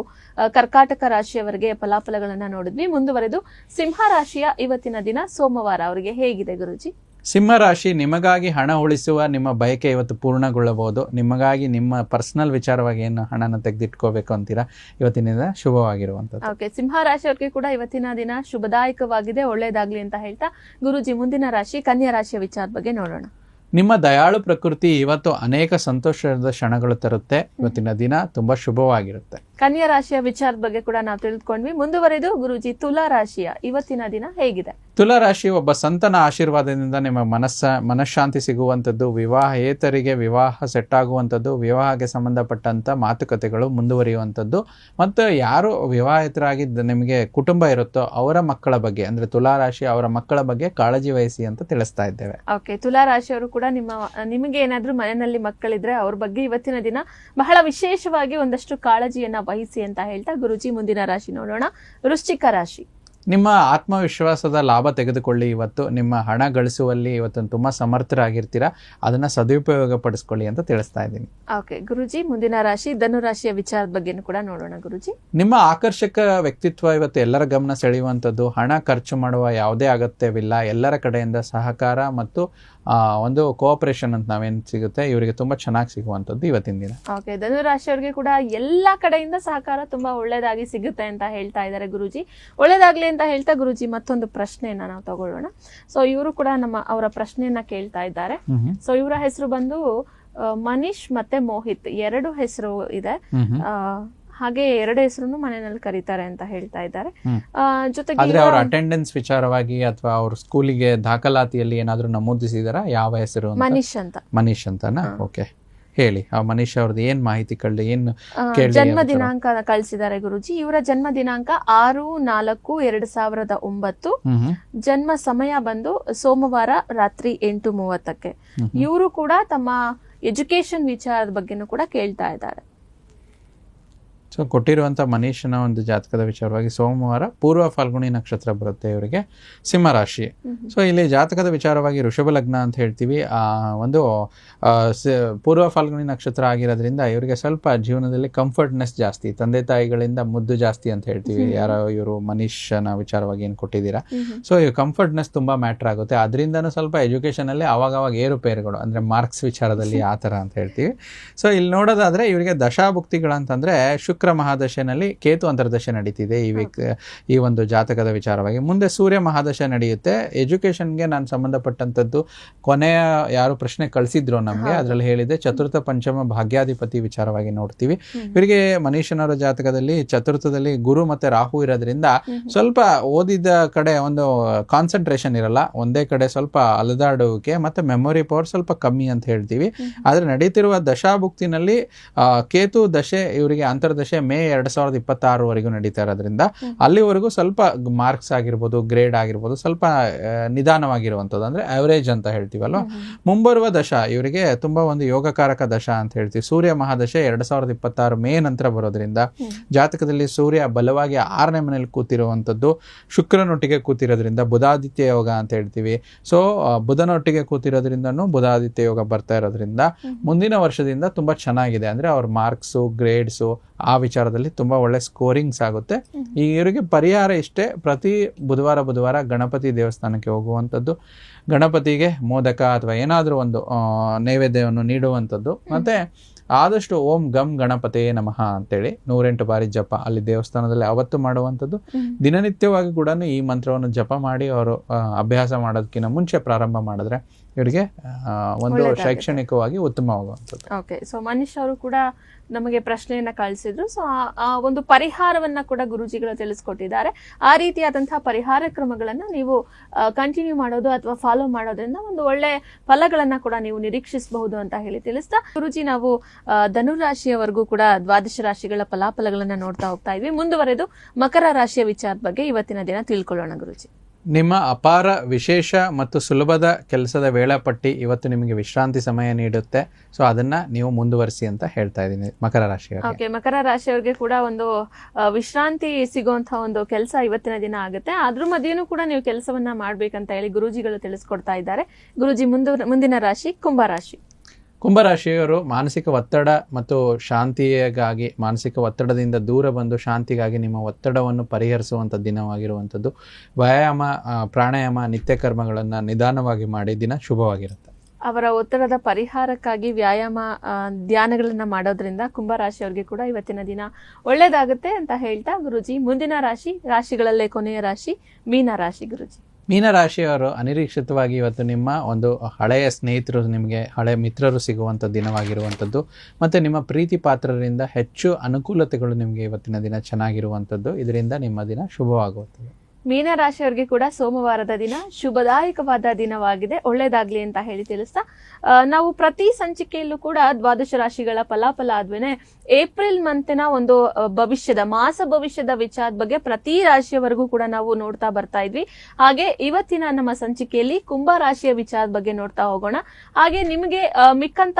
ಕರ್ಕಾಟಕ ರಾಶಿಯವರಿಗೆ ಫಲಾಫಲಗಳನ್ನ ನೋಡಿದ್ವಿ. ಮುಂದುವರೆದು ಸಿಂಹ ರಾಶಿಯ ಇವತ್ತಿನ ದಿನ ಸೋಮವಾರ ಅವರಿಗೆ ಹೇಗಿದೆ ಗುರುಜಿ? ಸಿಂಹ ರಾಶಿ ನಿಮಗಾಗಿ ಹಣ ಉಳಿಸುವ ನಿಮ್ಮ ಬಯಕೆ ಇವತ್ತು ಪೂರ್ಣಗೊಳ್ಳಬಹುದು. ನಿಮಗಾಗಿ ನಿಮ್ಮ ಪರ್ಸನಲ್ ವಿಚಾರವಾಗಿ ಏನು ಹಣನ ತೆಗೆದಿಟ್ಕೋಬೇಕು ಅಂತೀರಾ? ಇವತ್ತಿನ ದಿನ ಶುಭವಾಗಿರುವಂಥದ್ದು. ಓಕೆ ಸಿಂಹ ರಾಶಿಯವರಿಗೆ ಕೂಡ ಇವತ್ತಿನ ದಿನ ಶುಭದಾಯಕವಾಗಿದೆ ಒಳ್ಳೆಯದಾಗ್ಲಿ ಅಂತ ಹೇಳ್ತಾ ಗುರುಜಿ ಮುಂದಿನ ರಾಶಿ, ಕನ್ಯಾ ರಾಶಿಯ ವಿಚಾರ ಬಗ್ಗೆ ನೋಡೋಣ. ನಿಮ್ಮ ದಯಾಳು ಪ್ರಕೃತಿ ಇವತ್ತು ಅನೇಕ ಸಂತೋಷದ ಕ್ಷಣಗಳು ತರುತ್ತೆ. ಇವತ್ತಿನ ದಿನ ತುಂಬಾ ಶುಭವಾಗಿರುತ್ತೆ. ಕನ್ಯಾ ರಾಶಿಯ ವಿಚಾರದ ಬಗ್ಗೆ ಕೂಡ ನಾವು ತಿಳಿದುಕೊಂಡ್ವಿ. ಮುಂದುವರೆದು ಗುರುಜಿ ತುಲಾ ರಾಶಿಯ ಇವತ್ತಿನ ದಿನ ಹೇಗಿದೆ? ತುಲಾ ರಾಶಿ ಒಬ್ಬ ಸಂತನ ಆಶೀರ್ವಾದದಿಂದ ನಿಮ್ಮ ಮನಸ್ಸ ಮನಃಶಾಂತಿ ಸಿಗುವಂಥದ್ದು ವಿವಾಹೇತರಿಗೆ ವಿವಾಹ ಸೆಟ್ ಆಗುವಂಥದ್ದು ವಿವಾಹಕ್ಕೆ ಸಂಬಂಧಪಟ್ಟಂಥ ಮಾತುಕತೆಗಳು ಮುಂದುವರಿಯುವಂಥದ್ದು. ಮತ್ತು ಯಾರು ವಿವಾಹಿತರಾಗಿ ನಿಮಗೆ ಕುಟುಂಬ ಇರುತ್ತೋ ಅವರ ಮಕ್ಕಳ ಬಗ್ಗೆ ಅಂದ್ರೆ ತುಲಾ ರಾಶಿ ಅವರ ಮಕ್ಕಳ ಬಗ್ಗೆ ಕಾಳಜಿ ವಹಿಸಿ ಅಂತ ತಿಳಿಸ್ತಾ ಇದ್ದೇವೆ. ಓಕೆ ತುಲಾ ರಾಶಿಯವರು ಕೂಡ ನಿಮ್ಮ ನಿಮಗೆ ಏನಾದರೂ ಮನೆಯಲ್ಲಿ ಮಕ್ಕಳಿದ್ರೆ ಅವ್ರ ಬಗ್ಗೆ ಇವತ್ತಿನ ದಿನ ಬಹಳ ವಿಶೇಷವಾಗಿ ಒಂದಷ್ಟು ಕಾಳಜಿಯನ್ನ ವಹಿಸಿ ಅಂತ ಹೇಳ್ತಾ ಗುರುಜಿ ಮುಂದಿನ ರಾಶಿ ನೋಡೋಣ. ವೃಶ್ಚಿಕ ರಾಶಿ. ನಿಮ್ಮ ಆತ್ಮವಿಶ್ವಾಸದ ಲಾಭ ತೆಗೆದುಕೊಳ್ಳಿ. ಇವತ್ತು ನಿಮ್ಮ ಹಣ ಗಳಿಸುವಲ್ಲಿ ಇವತ್ತು ತುಂಬಾ ಸಮರ್ಥರಾಗಿರ್ತೀರಾ? ಅದನ್ನ ಸದುಪಯೋಗ ಪಡಿಸ್ಕೊಳ್ಳಿ ಅಂತ ತಿಳಿಸ್ತಾ ಇದ್ದೀನಿ. ಓಕೆ ಗುರುಜಿ ಮುಂದಿನ ರಾಶಿ ಧನು ರಾಶಿಯ ವಿಚಾರದ ಬಗ್ಗೆನೂ ಕೂಡ ನೋಡೋಣ ಗುರುಜಿ. ನಿಮ್ಮ ಆಕರ್ಷಕ ವ್ಯಕ್ತಿತ್ವ ಇವತ್ತು ಎಲ್ಲರ ಗಮನ ಸೆಳೆಯುವಂಥದ್ದು. ಹಣ ಖರ್ಚು ಮಾಡುವ ಯಾವುದೇ ಅಗತ್ಯವಿಲ್ಲ. ಎಲ್ಲರ ಕಡೆಯಿಂದ ಸಹಕಾರ ಮತ್ತು ಒಂದು ಕೋಆಪರೇಷನ್ ಅಂತ ನಾವೇನು ಸಿಗುತ್ತೆ ಇವರಿಗೆ ತುಂಬಾ ಚೆನ್ನಾಗಿ ಸಿಗುವಂಥದ್ದು ಇವತ್ತಿನ ದಿನ. ಓಕೆ ಧನು ರಾಶಿಯವರಿಗೆ ಕೂಡ ಎಲ್ಲಾ ಕಡೆಯಿಂದ ಸಹಕಾರ ತುಂಬಾ ಒಳ್ಳೇದಾಗಿ ಸಿಗುತ್ತೆ ಅಂತ ಹೇಳ್ತಾ ಇದ್ದಾರೆ ಗುರುಜಿ. ಒಳ್ಳೇದಾಗ್ಲಿ ಅಂತ ಹೇಳ್ತಾ ಗುರುಜಿ ಮತ್ತೊಂದು ಪ್ರಶ್ನೆಯನ್ನ ನಾವು ತಗೊಳ್ಳೋಣ. ಸೊ ಇವರು ಕೂಡ ನಮ್ಮ ಅವರ ಪ್ರಶ್ನೆಯನ್ನ ಕೇಳ್ತಾ ಇದ್ದಾರೆ. ಸೊ ಇವರ ಹೆಸರು ಬಂದು ಮನೀಶ್ ಮತ್ತೆ ಮೋಹಿತ್. ಎರಡು ಹೆಸರು ಇದೆ. ಹಾಗೆ ಎರಡು ಹೆಸರನ್ನು ಮನೆಯಲ್ಲಿ ಕರೀತಾರೆ ಅಂತ ಹೇಳ್ತಾ ಇದ್ದಾರೆ. ಜೊತೆಗೆ ಆದ್ರೆ ಅವ್ರ ಅಟೆಂಡೆನ್ಸ್ ವಿಚಾರವಾಗಿ ಅಥವಾ ಅವ್ರ ಸ್ಕೂಲಿಗೆ ದಾಖಲಾತಿಯಲ್ಲಿ ಏನಾದರೂ ನಮೂದಿಸಿದಾರ? ಯಾವ ಹೆಸರು ಅಂತ? ಮನೀಶ್ ಅಂತ. ಮನೀಶ್ ಅಂತನಾ? ಓಕೆ ಹೇಳಿ. ಆ ಮನೀಶ್ ಅವ್ರದ್ದು ಏನ್ ಮಾಹಿತಿ ಕಳ್ಳಿ ಏನು ಜನ್ಮ ದಿನಾಂಕ ಕಳಿಸಿದ್ದಾರೆ ಗುರುಜಿ. ಇವರ ಜನ್ಮ ದಿನಾಂಕ ಆರು ನಾಲ್ಕು ಎರಡ್ ಸಾವಿರದ ಒಂಬತ್ತು. ಜನ್ಮ ಸಮಯ ಬಂದು ಸೋಮವಾರ ರಾತ್ರಿ ಎಂಟು ಮೂವತ್ತಕ್ಕೆ. ಇವರು ಕೂಡ ತಮ್ಮ ಎಜುಕೇಶನ್ ವಿಚಾರದ ಬಗ್ಗೆನೂ ಕೂಡ ಕೇಳ್ತಾ ಇದ್ದಾರೆ. ಸೊ ಕೊಟ್ಟಿರುವಂಥ ಮನೀಷನ ಒಂದು ಜಾತಕದ ವಿಚಾರವಾಗಿ ಸೋಮವಾರ ಪೂರ್ವ ಫಾಲ್ಗುಣಿ ನಕ್ಷತ್ರ ಬರುತ್ತೆ ಇವರಿಗೆ ಸಿಂಹರಾಶಿ ಸೊ ಇಲ್ಲಿ ಜಾತಕದ ವಿಚಾರವಾಗಿ ಋಷಭ ಲಗ್ನ ಅಂತ ಹೇಳ್ತೀವಿ. ಆ ಒಂದು ಪೂರ್ವ ಫಾಲ್ಗುಣಿ ನಕ್ಷತ್ರ ಆಗಿರೋದ್ರಿಂದ ಇವರಿಗೆ ಸ್ವಲ್ಪ ಜೀವನದಲ್ಲಿ ಕಂಫರ್ಟ್ನೆಸ್ ಜಾಸ್ತಿ ತಂದೆ ತಾಯಿಗಳಿಂದ ಮುದ್ದು ಜಾಸ್ತಿ ಅಂತ ಹೇಳ್ತೀವಿ. ಯಾರೋ ಇವರು ಮನೀಷನ ವಿಚಾರವಾಗಿ ಏನು ಕೊಟ್ಟಿದ್ದೀರಾ? ಸೊ ಈ ಕಂಫರ್ಟ್ನೆಸ್ ತುಂಬಾ ಮ್ಯಾಟ್ರ್ ಆಗುತ್ತೆ. ಅದರಿಂದನೂ ಸ್ವಲ್ಪ ಎಜುಕೇಷನಲ್ಲಿ ಅವಾಗ ಅವಾಗ ಏರುಪೇರುಗಳು ಅಂದರೆ ಮಾರ್ಕ್ಸ್ ವಿಚಾರದಲ್ಲಿ ಆ ಥರ ಅಂತ ಹೇಳ್ತೀವಿ. ಸೊ ಇಲ್ಲಿ ನೋಡೋದಾದ್ರೆ ಇವರಿಗೆ ದಶಾಭುಕ್ತಿಗಳಂತಂದರೆ ಶುಕ್ರ ಮಹಾದಶೆನಲ್ಲಿ ಕೇತು ಅಂತರ್ದಶೆ ನಡೀತಿದೆ ಈ ವೀಕ್ ಈ ಒಂದು ಜಾತಕದ ವಿಚಾರವಾಗಿ. ಮುಂದೆ ಸೂರ್ಯ ಮಹಾದಶೆ ನಡೆಯುತ್ತೆ. ಎಜುಕೇಷನ್ಗೆ ನಾನು ಸಂಬಂಧಪಟ್ಟಂಥದ್ದು ಕೊನೆಯ ಯಾರು ಪ್ರಶ್ನೆ ಕಳಿಸಿದ್ರು ನಮಗೆ ಅದರಲ್ಲಿ ಹೇಳಿದೆ ಚತುರ್ಥ ಪಂಚಮ ಭಾಗ್ಯಾಧಿಪತಿ ವಿಚಾರವಾಗಿ ನೋಡ್ತೀವಿ. ಇವರಿಗೆ ಮನೀಷನವರ ಜಾತಕದಲ್ಲಿ ಚತುರ್ಥದಲ್ಲಿ ಗುರು ಮತ್ತೆ ರಾಹು ಇರೋದ್ರಿಂದ ಸ್ವಲ್ಪ ಓದಿದ ಕಡೆ ಒಂದು ಕಾನ್ಸಂಟ್ರೇಷನ್ ಇರಲ್ಲ. ಒಂದೇ ಕಡೆ ಸ್ವಲ್ಪ ಅಲದಾಡುವಿಕೆ ಮತ್ತೆ ಮೆಮೊರಿ ಪವರ್ ಸ್ವಲ್ಪ ಕಮ್ಮಿ ಅಂತ ಹೇಳ್ತೀವಿ. ಆದ್ರೆ ನಡೀತಿರುವ ದಶಾಭುಕ್ತಿನಲ್ಲಿ ಕೇತು ದಶೆ ಇವರಿಗೆ ಅಂತರ್ದಶೆ ಮೇ ಎರಡ್ ಸಾವಿರದ ಇಪ್ಪತ್ತಾರವರೆಗೂ ನಡೀತಾ ಇರೋದ್ರಿಂದ ಅಲ್ಲಿವರೆಗೂ ಸ್ವಲ್ಪ ಮಾರ್ಕ್ಸ್ ಆಗಿರ್ಬೋದು ಗ್ರೇಡ್ ಆಗಿರ್ಬೋದು ಸ್ವಲ್ಪ ನಿಧಾನವಾಗಿರುವಂಥದ್ದು. ಅಂದ್ರೆ ಅವರೇಜ್ ಅಂತ ಹೇಳ್ತೀವಲ್ವ? ಮುಂಬರುವ ದಶ ಇವರಿಗೆ ತುಂಬಾ ಒಂದು ಯೋಗಕಾರಕ ದಶ ಅಂತ ಹೇಳ್ತೀವಿ. ಸೂರ್ಯ ಮಹಾದಶೆ ಎರಡ್ ಸಾವಿರದ ಇಪ್ಪತ್ತಾರು ಮೇ ನಂತರ ಬರೋದ್ರಿಂದ ಜಾತಕದಲ್ಲಿ ಸೂರ್ಯ ಬಲವಾಗಿ ಆರನೇ ಮನೇಲಿ ಕೂತಿರುವಂಥದ್ದು ಶುಕ್ರನೊಟ್ಟಿಗೆ ಕೂತಿರೋದ್ರಿಂದ ಬುಧಾದಿತ್ಯ ಯೋಗ ಅಂತ ಹೇಳ್ತೀವಿ. ಸೊ ಬುಧನೊಟ್ಟಿಗೆ ಕೂತಿರೋದ್ರಿಂದನೂ ಬುಧಾದಿತ್ಯ ಯೋಗ ಬರ್ತಾ ಇರೋದ್ರಿಂದ ಮುಂದಿನ ವರ್ಷದಿಂದ ತುಂಬಾ ಚೆನ್ನಾಗಿದೆ. ಅಂದ್ರೆ ಅವ್ರ ಮಾರ್ಕ್ಸು ಗ್ರೇಡ್ಸು ಆ ವಿಚಾರದಲ್ಲಿ ತುಂಬಾ ಒಳ್ಳೆ ಸ್ಕೋರಿಂಗ್ಸ್ ಆಗುತ್ತೆ. ಈ ಇವರಿಗೆ ಪರಿಹಾರ ಇಷ್ಟೇ ಪ್ರತಿ ಬುಧವಾರ ಬುಧವಾರ ಗಣಪತಿ ದೇವಸ್ಥಾನಕ್ಕೆ ಹೋಗುವಂಥದ್ದು. ಗಣಪತಿಗೆ ಮೋದಕ ಅಥವಾ ಏನಾದರೂ ಒಂದು ನೈವೇದ್ಯವನ್ನು ನೀಡುವಂಥದ್ದು. ಮತ್ತೆ ಆದಷ್ಟು ಓಂ ಗಮ್ ಗಣಪತೇ ನಮಃ ಅಂತೇಳಿ ನೂರೆಂಟು ಬಾರಿ ಜಪ ಅಲ್ಲಿ ದೇವಸ್ಥಾನದಲ್ಲಿ ಅವತ್ತು ಮಾಡುವಂಥದ್ದು. ದಿನನಿತ್ಯವಾಗಿ ಕೂಡ ಈ ಮಂತ್ರವನ್ನು ಜಪ ಮಾಡಿ ಅವರು ಅಭ್ಯಾಸ ಮಾಡೋದಕ್ಕಿಂತ ಮುಂಚೆ ಪ್ರಾರಂಭ ಮಾಡಿದ್ರೆ ಇವರಿಗೆ ಒಂದು ಶೈಕ್ಷಣಿಕವಾಗಿ ಉತ್ತಮವಾಗುವಂಥದ್ದು. ಓಕೆ ಸೊ ಮನೀಶ್ ಅವರು ಕೂಡ ನಮಗೆ ಪ್ರಶ್ನೆಯನ್ನ ಕಳಿಸಿದ್ರು. ಸೊ ಆ ಒಂದು ಪರಿಹಾರವನ್ನ ಕೂಡ ಗುರುಜಿಗಳು ತಿಳಿಸ್ಕೊಟ್ಟಿದ್ದಾರೆ. ಆ ರೀತಿಯಾದಂತಹ ಪರಿಹಾರ ಕ್ರಮಗಳನ್ನ ನೀವು ಕಂಟಿನ್ಯೂ ಮಾಡೋದು ಅಥವಾ ಫಾಲೋ ಮಾಡೋದ್ರಿಂದ ಒಂದು ಒಳ್ಳೆ ಫಲಗಳನ್ನ ಕೂಡ ನೀವು ನಿರೀಕ್ಷಿಸಬಹುದು ಅಂತ ಹೇಳಿ ತಿಳಿಸ್ತಾ. ಗುರುಜಿ ನಾವು ಧನು ಧನುರಾಶಿಯವರೆಗೂ ಕೂಡ ದ್ವಾದಶ ರಾಶಿಗಳ ಫಲಾಫಲಗಳನ್ನ ನೋಡ್ತಾ ಹೋಗ್ತಾ ಇದ್ವಿ. ಮುಂದುವರೆದು ಮಕರ ರಾಶಿಯ ವಿಚಾರದ ಬಗ್ಗೆ ಇವತ್ತಿನ ದಿನ ತಿಳ್ಕೊಳ್ಳೋಣ ಗುರುಜಿ. ನಿಮ್ಮ ಅಪಾರ, ವಿಶೇಷ ಮತ್ತು ಸುಲಭದ ಕೆಲಸದ ವೇಳಾಪಟ್ಟಿ ಇವತ್ತು ನಿಮಗೆ ವಿಶ್ರಾಂತಿ ಸಮಯ ನೀಡುತ್ತೆ. ಸೊ ಅದನ್ನ ನೀವು ಮುಂದುವರಿಸಿ ಅಂತ ಹೇಳ್ತಾ ಇದ್ದೀನಿ ಮಕರ ಓಕೆ ಮಕರ ರಾಶಿಯವರಿಗೆ ಕೂಡ ಒಂದು ವಿಶ್ರಾಂತಿ ಸಿಗುವಂತಹ ಒಂದು ಕೆಲಸ ಇವತ್ತಿನ ದಿನ ಆಗುತ್ತೆ. ಅದ್ರ ಮಧ್ಯೆನೂ ಕೂಡ ನೀವು ಕೆಲಸವನ್ನ ಮಾಡ್ಬೇಕಂತ ಹೇಳಿ ಗುರುಜಿಗಳು ತಿಳಿಸ್ಕೊಡ್ತಾ ಇದ್ದಾರೆ. ಗುರುಜಿ, ಮುಂದು, ಮುಂದಿನ ರಾಶಿ ಕುಂಭ ರಾಶಿ. ಕುಂಭರಾಶಿಯವರು ಮಾನಸಿಕ ಒತ್ತಡ ಮತ್ತು ಶಾಂತಿಗಾಗಿ, ಮಾನಸಿಕ ಒತ್ತಡದಿಂದ ದೂರ ಬಂದು ಶಾಂತಿಗಾಗಿ ನಿಮ್ಮ ಒತ್ತಡವನ್ನು ಪರಿಹರಿಸುವಂಥ ದಿನವಾಗಿರುವಂಥದ್ದು. ವ್ಯಾಯಾಮ ಪ್ರಾಣಾಯಾಮ, ನಿತ್ಯ ಕರ್ಮಗಳನ್ನು ನಿಧಾನವಾಗಿ ಮಾಡಿ, ದಿನ ಶುಭವಾಗಿರುತ್ತೆ. ಅವರ ಒತ್ತಡದ ಪರಿಹಾರಕ್ಕಾಗಿ ವ್ಯಾಯಾಮ ಧ್ಯಾನಗಳನ್ನು ಮಾಡೋದ್ರಿಂದ ಕುಂಭರಾಶಿಯವರಿಗೆ ಕೂಡ ಇವತ್ತಿನ ದಿನ ಒಳ್ಳೆಯದಾಗುತ್ತೆ ಅಂತ ಹೇಳ್ತಾ ಗುರುಜಿ. ಮುಂದಿನ ರಾಶಿ, ರಾಶಿಗಳಲ್ಲೇ ಕೊನೆಯ ರಾಶಿ ಮೀನ ರಾಶಿ ಗುರುಜಿ. ಮೀನರಾಶಿಯವರು ಅನಿರೀಕ್ಷಿತವಾಗಿ ಇವತ್ತು ನಿಮ್ಮ ಒಂದು ಹಳೆಯ ಸ್ನೇಹಿತರು, ನಿಮಗೆ ಹಳೆಯ ಮಿತ್ರರು ಸಿಗುವಂಥ ದಿನವಾಗಿರುವಂಥದ್ದು ಮತ್ತು ನಿಮ್ಮ ಪ್ರೀತಿ ಪಾತ್ರರಿಂದ ಹೆಚ್ಚು ಅನುಕೂಲತೆಗಳು ನಿಮಗೆ ಇವತ್ತಿನ ದಿನ ಚೆನ್ನಾಗಿರುವಂಥದ್ದು. ಇದರಿಂದ ನಿಮ್ಮ ದಿನ ಶುಭವಾಗುತ್ತದೆ ಮೀನ ರಾಶಿಯವರಿಗೆ ಕೂಡ ಸೋಮವಾರದ ದಿನ ಶುಭದಾಯಕವಾದ ದಿನವಾಗಿದೆ. ಒಳ್ಳೇದಾಗ್ಲಿ ಅಂತ ಹೇಳಿ ತಿಳಿಸ್ತಾ ನಾವು ಪ್ರತಿ ಸಂಚಿಕೆಯಲ್ಲೂ ಕೂಡ ದ್ವಾದಶ ರಾಶಿಗಳ ಫಲಾಫಲ ಆದ್ಮೇಲೆ ಏಪ್ರಿಲ್ ಮಂತಿನ ಒಂದು ಭವಿಷ್ಯದ, ಮಾಸ ಭವಿಷ್ಯದ ವಿಚಾರದ ಬಗ್ಗೆ ಪ್ರತಿ ರಾಶಿಯವರೆಗೂ ಕೂಡ ನಾವು ನೋಡ್ತಾ ಬರ್ತಾ ಇದ್ವಿ. ಹಾಗೆ ಇವತ್ತಿನ ನಮ್ಮ ಸಂಚಿಕೆಯಲ್ಲಿ ಕುಂಭ ರಾಶಿಯ ವಿಚಾರದ ಬಗ್ಗೆ ನೋಡ್ತಾ ಹೋಗೋಣ. ಹಾಗೆ ನಿಮಗೆ ಮಿಕ್ಕಂತ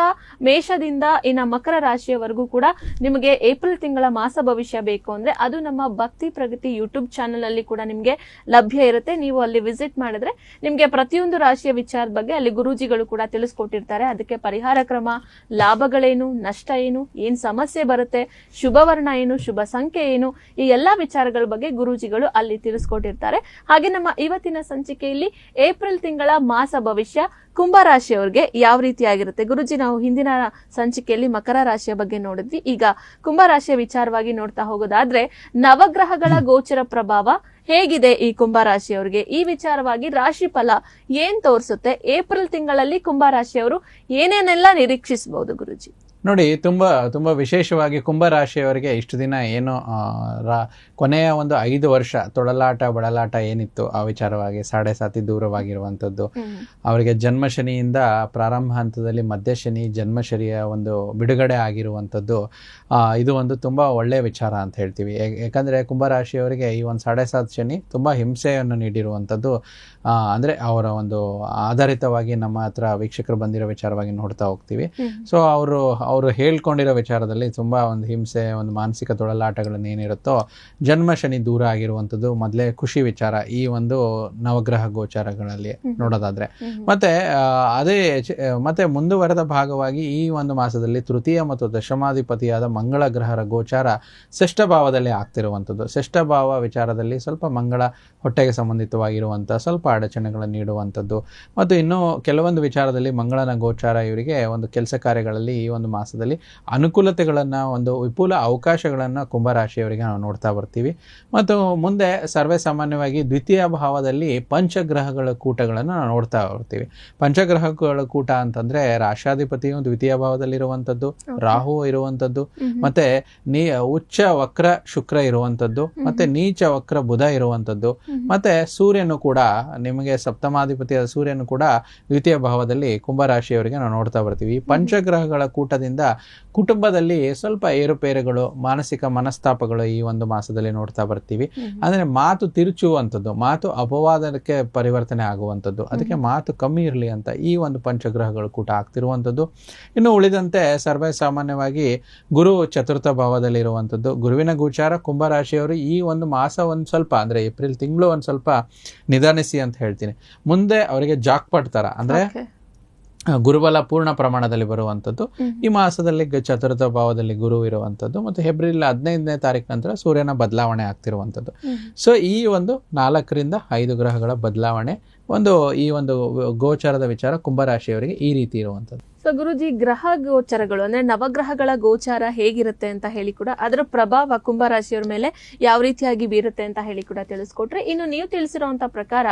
ಮೇಷದಿಂದ ಇನ್ನ ಮಕರ ರಾಶಿಯವರೆಗೂ ಕೂಡ ನಿಮಗೆ ಏಪ್ರಿಲ್ ತಿಂಗಳ ಮಾಸ ಭವಿಷ್ಯ ಬೇಕು ಅಂದ್ರೆ ಅದು ನಮ್ಮ ಭಕ್ತಿ ಪ್ರಗತಿ ಯೂಟ್ಯೂಬ್ ಚಾನೆಲ್ ಅಲ್ಲಿ ಕೂಡ ನಿಮಗೆ ಲಭ್ಯ ಇರುತ್ತೆ. ನೀವು ಅಲ್ಲಿ ವಿಸಿಟ್ ಮಾಡಿದ್ರೆ ನಿಮಗೆ ಪ್ರತಿಯೊಂದು ರಾಶಿಯ ವಿಚಾರದ ಬಗ್ಗೆ ಅಲ್ಲಿ ಗುರೂಜಿಗಳು ಕೂಡ ತಿಳಿಸ್ಕೊಟ್ಟಿರ್ತಾರೆ. ಅದಕ್ಕೆ ಪರಿಹಾರ ಕ್ರಮ, ಲಾಭಗಳೇನು, ನಷ್ಟ ಏನು, ಏನ್ ಸಮಸ್ಯೆ ಬರುತ್ತೆ ಶುಭವರ್ಣ ಏನು, ಶುಭ ಸಂಖ್ಯೆ ಏನು, ಈ ಎಲ್ಲಾ ವಿಚಾರಗಳ ಬಗ್ಗೆ ಗುರೂಜಿಗಳು ಅಲ್ಲಿ ತಿಳಿಸ್ಕೊಟ್ಟಿರ್ತಾರೆ. ಹಾಗೆ ನಮ್ಮ ಇವತ್ತಿನ ಸಂಚಿಕೆಯಲ್ಲಿ ಏಪ್ರಿಲ್ ತಿಂಗಳ ಮಾಸ ಭವಿಷ್ಯ ಕುಂಭ ರಾಶಿಯವರಿಗೆ ಯಾವ ರೀತಿಯಾಗಿರುತ್ತೆ? ಗುರುಜಿ, ನಾವು ಹಿಂದಿನ ಸಂಚಿಕೆಯಲ್ಲಿ ಮಕರ ರಾಶಿಯ ಬಗ್ಗೆ ನೋಡಿದ್ವಿ. ಈಗ ಕುಂಭ ರಾಶಿಯ ವಿಚಾರವಾಗಿ ನೋಡ್ತಾ ಹೋಗೋದಾದ್ರೆ, ನವಗ್ರಹಗಳ ಗೋಚರ ಪ್ರಭಾವ ಹೇಗಿದೆ ಈ ಕುಂಭ ರಾಶಿಯವರಿಗೆ ಈ ವಿಚಾರವಾಗಿ ರಾಶಿ ಫಲ ಏನ್ ತೋರಿಸುತ್ತೆ? ಏಪ್ರಿಲ್ ತಿಂಗಳಲ್ಲಿ ಕುಂಭರಾಶಿಯವರು ಏನೇನೆಲ್ಲ ನಿರೀಕ್ಷಿಸಬಹುದು ಗುರುಜಿ? ನೋಡಿ ತುಂಬ ತುಂಬ ವಿಶೇಷವಾಗಿ ಕುಂಭರಾಶಿಯವರಿಗೆ ಇಷ್ಟು ದಿನ ಏನು ರಾ ಕೊನೆಯ ಒಂದು ಐದು ವರ್ಷ ತೊಳಲಾಟ ಬಡಲಾಟ ಏನಿತ್ತು ಆ ವಿಚಾರವಾಗಿ ಸಾಡೆ ಸಾತಿ ದೂರವಾಗಿರುವಂಥದ್ದು. ಅವರಿಗೆ ಜನ್ಮ ಜನ್ಮಶನಿಯಿಂದ ಪ್ರಾರಂಭ ಹಂತದಲ್ಲಿ ಮಧ್ಯಶನಿ ಜನ್ಮಶನಿಯ ಒಂದು ಬಿಡುಗಡೆ ಆಗಿರುವಂಥದ್ದು ಇದು ಒಂದು ತುಂಬ ಒಳ್ಳೆಯ ವಿಚಾರ ಅಂತ ಹೇಳ್ತೀವಿ. ಯಾಕಂದರೆ ಕುಂಭರಾಶಿಯವರಿಗೆ ಈ ಒಂದು ಸಾಡೆ ಸಾತ್ ಶನಿ ತುಂಬ ಹಿಂಸೆಯನ್ನು ನೀಡಿರುವಂಥದ್ದು. ಅಂದರೆ ಅವರ ಒಂದು ಆಧಾರಿತವಾಗಿ ನಮ್ಮ ಹತ್ರ ವೀಕ್ಷಕರು ಬಂದಿರೋ ವಿಚಾರವಾಗಿ ನೋಡ್ತಾ ಹೋಗ್ತೀವಿ. ಸೊ ಅವರು ಅವರು ಹೇಳ್ಕೊಂಡಿರೋ ವಿಚಾರದಲ್ಲಿ ತುಂಬ ಒಂದು ಹಿಂಸೆ ಒಂದು ಮಾನಸಿಕ ತೊಳಲಾಟಗಳನ್ನ ಏನಿರುತ್ತೋ ಜನ್ಮ ಶನಿ ದೂರ ಆಗಿರುವಂಥದ್ದು ಮೊದಲೇ ಖುಷಿ ವಿಚಾರ ಈ ಒಂದು ನವಗ್ರಹ ಗೋಚಾರಗಳಲ್ಲಿ ನೋಡೋದಾದ್ರೆ. ಮತ್ತೆ ಅದೇ ಮತ್ತೆ ಮುಂದುವರೆದ ಭಾಗವಾಗಿ ಈ ಒಂದು ಮಾಸದಲ್ಲಿ ತೃತೀಯ ಮತ್ತು ದಶಮಾಧಿಪತಿಯಾದ ಮಂಗಳ ಗ್ರಹರ ಗೋಚಾರ ಷಷ್ಠ ಭಾವದಲ್ಲಿ ಆಗ್ತಿರುವಂಥದ್ದು. ಷಷ್ಠ ಭಾವ ವಿಚಾರದಲ್ಲಿ ಸ್ವಲ್ಪ ಮಂಗಳ ಹೊಟ್ಟೆಗೆ ಸಂಬಂಧಿತವಾಗಿರುವಂಥ ಸ್ವಲ್ಪ ಅಡಚಣೆಗಳನ್ನು ನೀಡುವಂಥದ್ದು. ಮತ್ತು ಇನ್ನು ಕೆಲವೊಂದು ವಿಚಾರದಲ್ಲಿ ಮಂಗಳನ ಗೋಚಾರ ಇವರಿಗೆ ಒಂದು ಕೆಲಸ ಕಾರ್ಯಗಳಲ್ಲಿ ಈ ಒಂದು ಮಾಸದಲ್ಲಿ ಅನುಕೂಲತೆಗಳನ್ನು ಒಂದು ವಿಪುಲ ಅವಕಾಶಗಳನ್ನು ಕುಂಭರಾಶಿಯವರಿಗೆ ನಾವು ನೋಡ್ತಾ ಬರ್ತೀವಿ. ಮತ್ತು ಮುಂದೆ ಸರ್ವೇ ಸಾಮಾನ್ಯವಾಗಿ ದ್ವಿತೀಯ ಭಾವದಲ್ಲಿ ಪಂಚಗ್ರಹಗಳ ಕೂಟಗಳನ್ನು ನಾವು ನೋಡ್ತಾ ಬರ್ತೀವಿ. ಪಂಚಗ್ರಹಗಳ ಕೂಟ ಅಂತಂದ್ರೆ ರಾಶಾಧಿಪತಿಯು ದ್ವಿತೀಯ ಭಾವದಲ್ಲಿರುವಂಥದ್ದು ರಾಹು ಇರುವಂಥದ್ದು ಮತ್ತೆ ನೀ ಉಚ್ಚ ವಕ್ರ ಶುಕ್ರ ಇರುವಂಥದ್ದು ಮತ್ತೆ ನೀಚ ವಕ್ರ ಬುಧ ಇರುವಂಥದ್ದು. ಮತ್ತೆ ಸೂರ್ಯನು ಕೂಡ ನಿಮಗೆ ಸಪ್ತಮಾಧಿಪತಿಯಾದ ಸೂರ್ಯನು ಕೂಡ ದ್ವಿತೀಯ ಭಾವದಲ್ಲಿ ಕುಂಭರಾಶಿಯವರಿಗೆ ನಾವು ನೋಡ್ತಾ ಬರ್ತೀವಿ. ಈ ಪಂಚಗ್ರಹಗಳ ಕೂಟದಿಂದ ಕುಟುಂಬದಲ್ಲಿ ಸ್ವಲ್ಪ ಏರುಪೇರುಗಳು ಮಾನಸಿಕ ಮನಸ್ತಾಪಗಳು ಈ ಒಂದು ಮಾಸದಲ್ಲಿ ನೋಡ್ತಾ ಬರ್ತೀವಿ. ಅಂದ್ರೆ ಮಾತು ತಿರುಚುವಂಥದ್ದು ಮಾತು ಅಪವಾದಕ್ಕೆ ಪರಿವರ್ತನೆ ಆಗುವಂಥದ್ದು ಅದಕ್ಕೆ ಮಾತು ಕಮ್ಮಿ ಇರಲಿ ಅಂತ ಈ ಒಂದು ಪಂಚಗ್ರಹಗಳು ಕೂಟ ಆಗ್ತಿರುವಂಥದ್ದು. ಇನ್ನು ಉಳಿದಂತೆ ಸರ್ವೇ ಸಾಮಾನ್ಯವಾಗಿ ಗುರು ಚತುರ್ಥ ಭಾವದಲ್ಲಿರುವಂಥದ್ದು. ಗುರುವಿನ ಗೋಚಾರ ಕುಂಭರಾಶಿಯವರು ಈ ಒಂದು ಮಾಸ ಒಂದು ಸ್ವಲ್ಪ ಅಂದ್ರೆ ಏಪ್ರಿಲ್ ತಿಂಗಳು ಒಂದು ಸ್ವಲ್ಪ ನಿಧಾನಿಸಿ ಅಂತ ಹೇಳ್ತೀನಿ. ಮುಂದೆ ಅವರಿಗೆ ಜಾಕ್ಪಾಟ್ ತರ ಅಂದ್ರೆ. ಗುರುಬಲ ಪೂರ್ಣ ಪ್ರಮಾಣದಲ್ಲಿ ಬರುವಂಥದ್ದು ಈ ಮಾಸದಲ್ಲಿ ಚತುರ್ಥ ಭಾವದಲ್ಲಿ ಗುರು ಇರುವಂಥದ್ದು ಮತ್ತು ಹೆಬ್ರಿಲ್ ಹದಿನೈದನೇ ತಾರೀಕು ನಂತರ ಸೂರ್ಯನ ಬದಲಾವಣೆ ಆಗ್ತಿರುವಂಥದ್ದು ಸೊ ಈ ಒಂದು ನಾಲ್ಕರಿಂದ ಐದು ಗ್ರಹಗಳ ಬದಲಾವಣೆ ಒಂದು ಈ ಒಂದು ಗೋಚಾರದ ವಿಚಾರ ಕುಂಭರಾಶಿಯವರಿಗೆ ಈ ರೀತಿ ಇರುವಂಥದ್ದು ಸೊ ಗುರುಜಿ ಗ್ರಹ ಗೋಚರಗಳು ಅಂದ್ರೆ ನವಗ್ರಹಗಳ ಗೋಚಾರ ಹೇಗಿರುತ್ತೆ ಅಂತ ಹೇಳಿ ಕೂಡ ಅದರ ಪ್ರಭಾವ ಕುಂಭರಾಶಿಯವರ ಮೇಲೆ ಯಾವ ರೀತಿಯಾಗಿ ಬೀರುತ್ತೆ ಅಂತ ಹೇಳಿ ಕೂಡ ತಿಳಿಸ್ಕೊಟ್ರೆ, ಇನ್ನು ನೀವು ತಿಳಿಸಿರುವಂತ ಪ್ರಕಾರ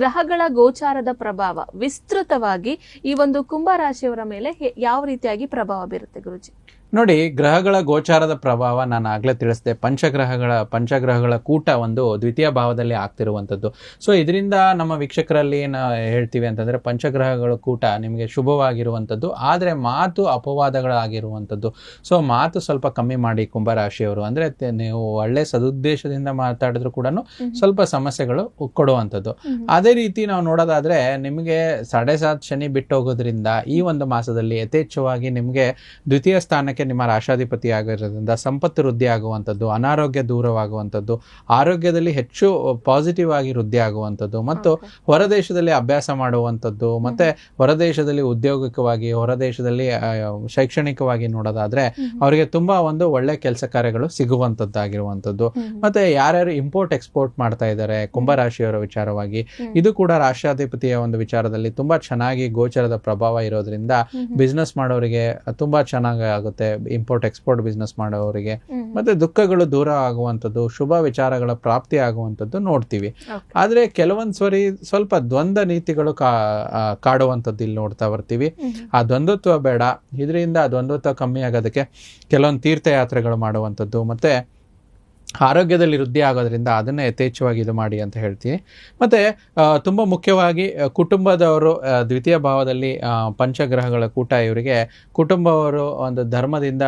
ಗ್ರಹಗಳ ಗೋಚಾರದ ಪ್ರಭಾವ ವಿಸ್ತೃತವಾಗಿ ಈ ಒಂದು ಕುಂಭ ರಾಶಿಯವರ ಮೇಲೆ ಯಾವ ರೀತಿಯಾಗಿ ಪ್ರಭಾವ ಬೀರುತ್ತೆ ಗುರುಜಿ? ನೋಡಿ ಗ್ರಹಗಳ ಗೋಚಾರದ ಪ್ರಭಾವ ನಾನು ಆಗಲೇ ತಿಳಿಸಿದೆ. ಪಂಚಗ್ರಹಗಳ ಪಂಚಗ್ರಹಗಳ ಕೂಟ ಒಂದು ದ್ವಿತೀಯ ಭಾವದಲ್ಲಿ ಆಗ್ತಿರುವಂಥದ್ದು. ಸೊ ಇದರಿಂದ ನಮ್ಮ ವೀಕ್ಷಕರಲ್ಲಿ ಏನು ಹೇಳ್ತೀವಿ ಅಂತಂದರೆ ಪಂಚಗ್ರಹಗಳ ಕೂಟ ನಿಮಗೆ ಶುಭವಾಗಿರುವಂಥದ್ದು ಆದರೆ ಮಾತು ಅಪವಾದಗಳಾಗಿರುವಂಥದ್ದು. ಸೊ ಮಾತು ಸ್ವಲ್ಪ ಕಮ್ಮಿ ಮಾಡಿ ಕುಂಭರಾಶಿಯವರು. ಅಂದರೆ ನೀವು ಒಳ್ಳೆ ಸದುದ್ದೇಶದಿಂದ ಮಾತಾಡಿದ್ರು ಕೂಡ ಸ್ವಲ್ಪ ಸಮಸ್ಯೆಗಳು ಕೊಡುವಂಥದ್ದು. ಅದೇ ರೀತಿ ನಾವು ನೋಡೋದಾದರೆ ನಿಮಗೆ ಸಾಡೆ ಸಾತ್ ಶನಿ ಬಿಟ್ಟು ಹೋಗೋದ್ರಿಂದ ಈ ಒಂದು ಮಾಸದಲ್ಲಿ ಯಥೇಚ್ಛವಾಗಿ ನಿಮಗೆ ದ್ವಿತೀಯ ಸ್ಥಾನಕ್ಕೆ ನಿಮ್ಮ ರಾಷ್ಟ್ರಾಧಿಪತಿ ಆಗಿರೋದ್ರಿಂದ ಸಂಪತ್ತು ವೃದ್ಧಿ ಆಗುವಂಥದ್ದು ಅನಾರೋಗ್ಯ ದೂರವಾಗುವಂಥದ್ದು ಆರೋಗ್ಯದಲ್ಲಿ ಹೆಚ್ಚು ಪಾಸಿಟಿವ್ ಆಗಿ ವೃದ್ಧಿ ಆಗುವಂಥದ್ದು ಮತ್ತು. ಹೊರದೇಶದಲ್ಲಿ ಅಭ್ಯಾಸ ಮಾಡುವಂಥದ್ದು ಮತ್ತೆ ಹೊರದೇಶದಲ್ಲಿ ಉದ್ಯೋಗಿಕವಾಗಿ ಹೊರದೇಶದಲ್ಲಿ ಶೈಕ್ಷಣಿಕವಾಗಿ ನೋಡೋದಾದ್ರೆ ಅವರಿಗೆ ತುಂಬಾ ಒಂದು ಒಳ್ಳೆ ಕೆಲಸ ಕಾರ್ಯಗಳು ಸಿಗುವಂಥದ್ದಾಗಿರುವಂಥದ್ದು. ಮತ್ತೆ ಯಾರ್ಯಾರು ಇಂಪೋರ್ಟ್ ಎಕ್ಸ್ಪೋರ್ಟ್ ಮಾಡ್ತಾ ಇದ್ದಾರೆ ಕುಂಭರಾಶಿಯವರ ವಿಚಾರವಾಗಿ ಇದು ಕೂಡ ರಾಷ್ಟ್ರಾಧಿಪತಿಯ ಒಂದು ವಿಚಾರದಲ್ಲಿ ತುಂಬಾ ಚೆನ್ನಾಗಿ ಗೋಚರದ ಪ್ರಭಾವ ಇರೋದ್ರಿಂದ. ಬಿಸ್ನೆಸ್ ಮಾಡೋರಿಗೆ ತುಂಬಾ ಚೆನ್ನಾಗಿ ಆಗುತ್ತೆ ಇಂಪೋರ್ಟ್ ಎಕ್ಸ್ಪೋರ್ಟ್ ಬಿಸ್ನೆಸ್ ಮಾಡೋರಿಗೆ. ಮತ್ತೆ ದುಃಖಗಳು ದೂರ ಆಗುವಂಥದ್ದು ಶುಭ ವಿಚಾರಗಳ ಪ್ರಾಪ್ತಿ ಆಗುವಂಥದ್ದು ನೋಡ್ತೀವಿ. ಆದರೆ ಕೆಲವೊಂದ್ ಸರಿ ಸ್ವಲ್ಪ ದ್ವಂದ್ವ ನೀತಿಗಳು ಕಾ ಕಾಡುವಂಥದ್ದು ಇಲ್ಲಿ ನೋಡ್ತಾ ಬರ್ತೀವಿ. ಆ ದ್ವಂದ್ವತ್ವ ಬೇಡ. ಇದರಿಂದ ಆ ದ್ವಂದ್ವತ್ವ ಕಮ್ಮಿ ಆಗೋದಕ್ಕೆ ಕೆಲವೊಂದು ತೀರ್ಥಯಾತ್ರೆಗಳು ಮಾಡುವಂಥದ್ದು. ಮತ್ತೆ ಆರೋಗ್ಯದಲ್ಲಿ ವೃದ್ಧಿ ಆಗೋದ್ರಿಂದ ಅದನ್ನೇ ಯಥೇಚ್ಛವಾಗಿ ಇದು ಮಾಡಿ ಅಂತ ಹೇಳ್ತೀವಿ ಮತ್ತೆ ತುಂಬ ಮುಖ್ಯವಾಗಿ ಕುಟುಂಬದವರು ದ್ವಿತೀಯ ಭಾವದಲ್ಲಿ ಪಂಚಗ್ರಹಗಳ ಕೂಟ ಇವರಿಗೆ ಕುಟುಂಬವರು ಒಂದು ಧರ್ಮದಿಂದ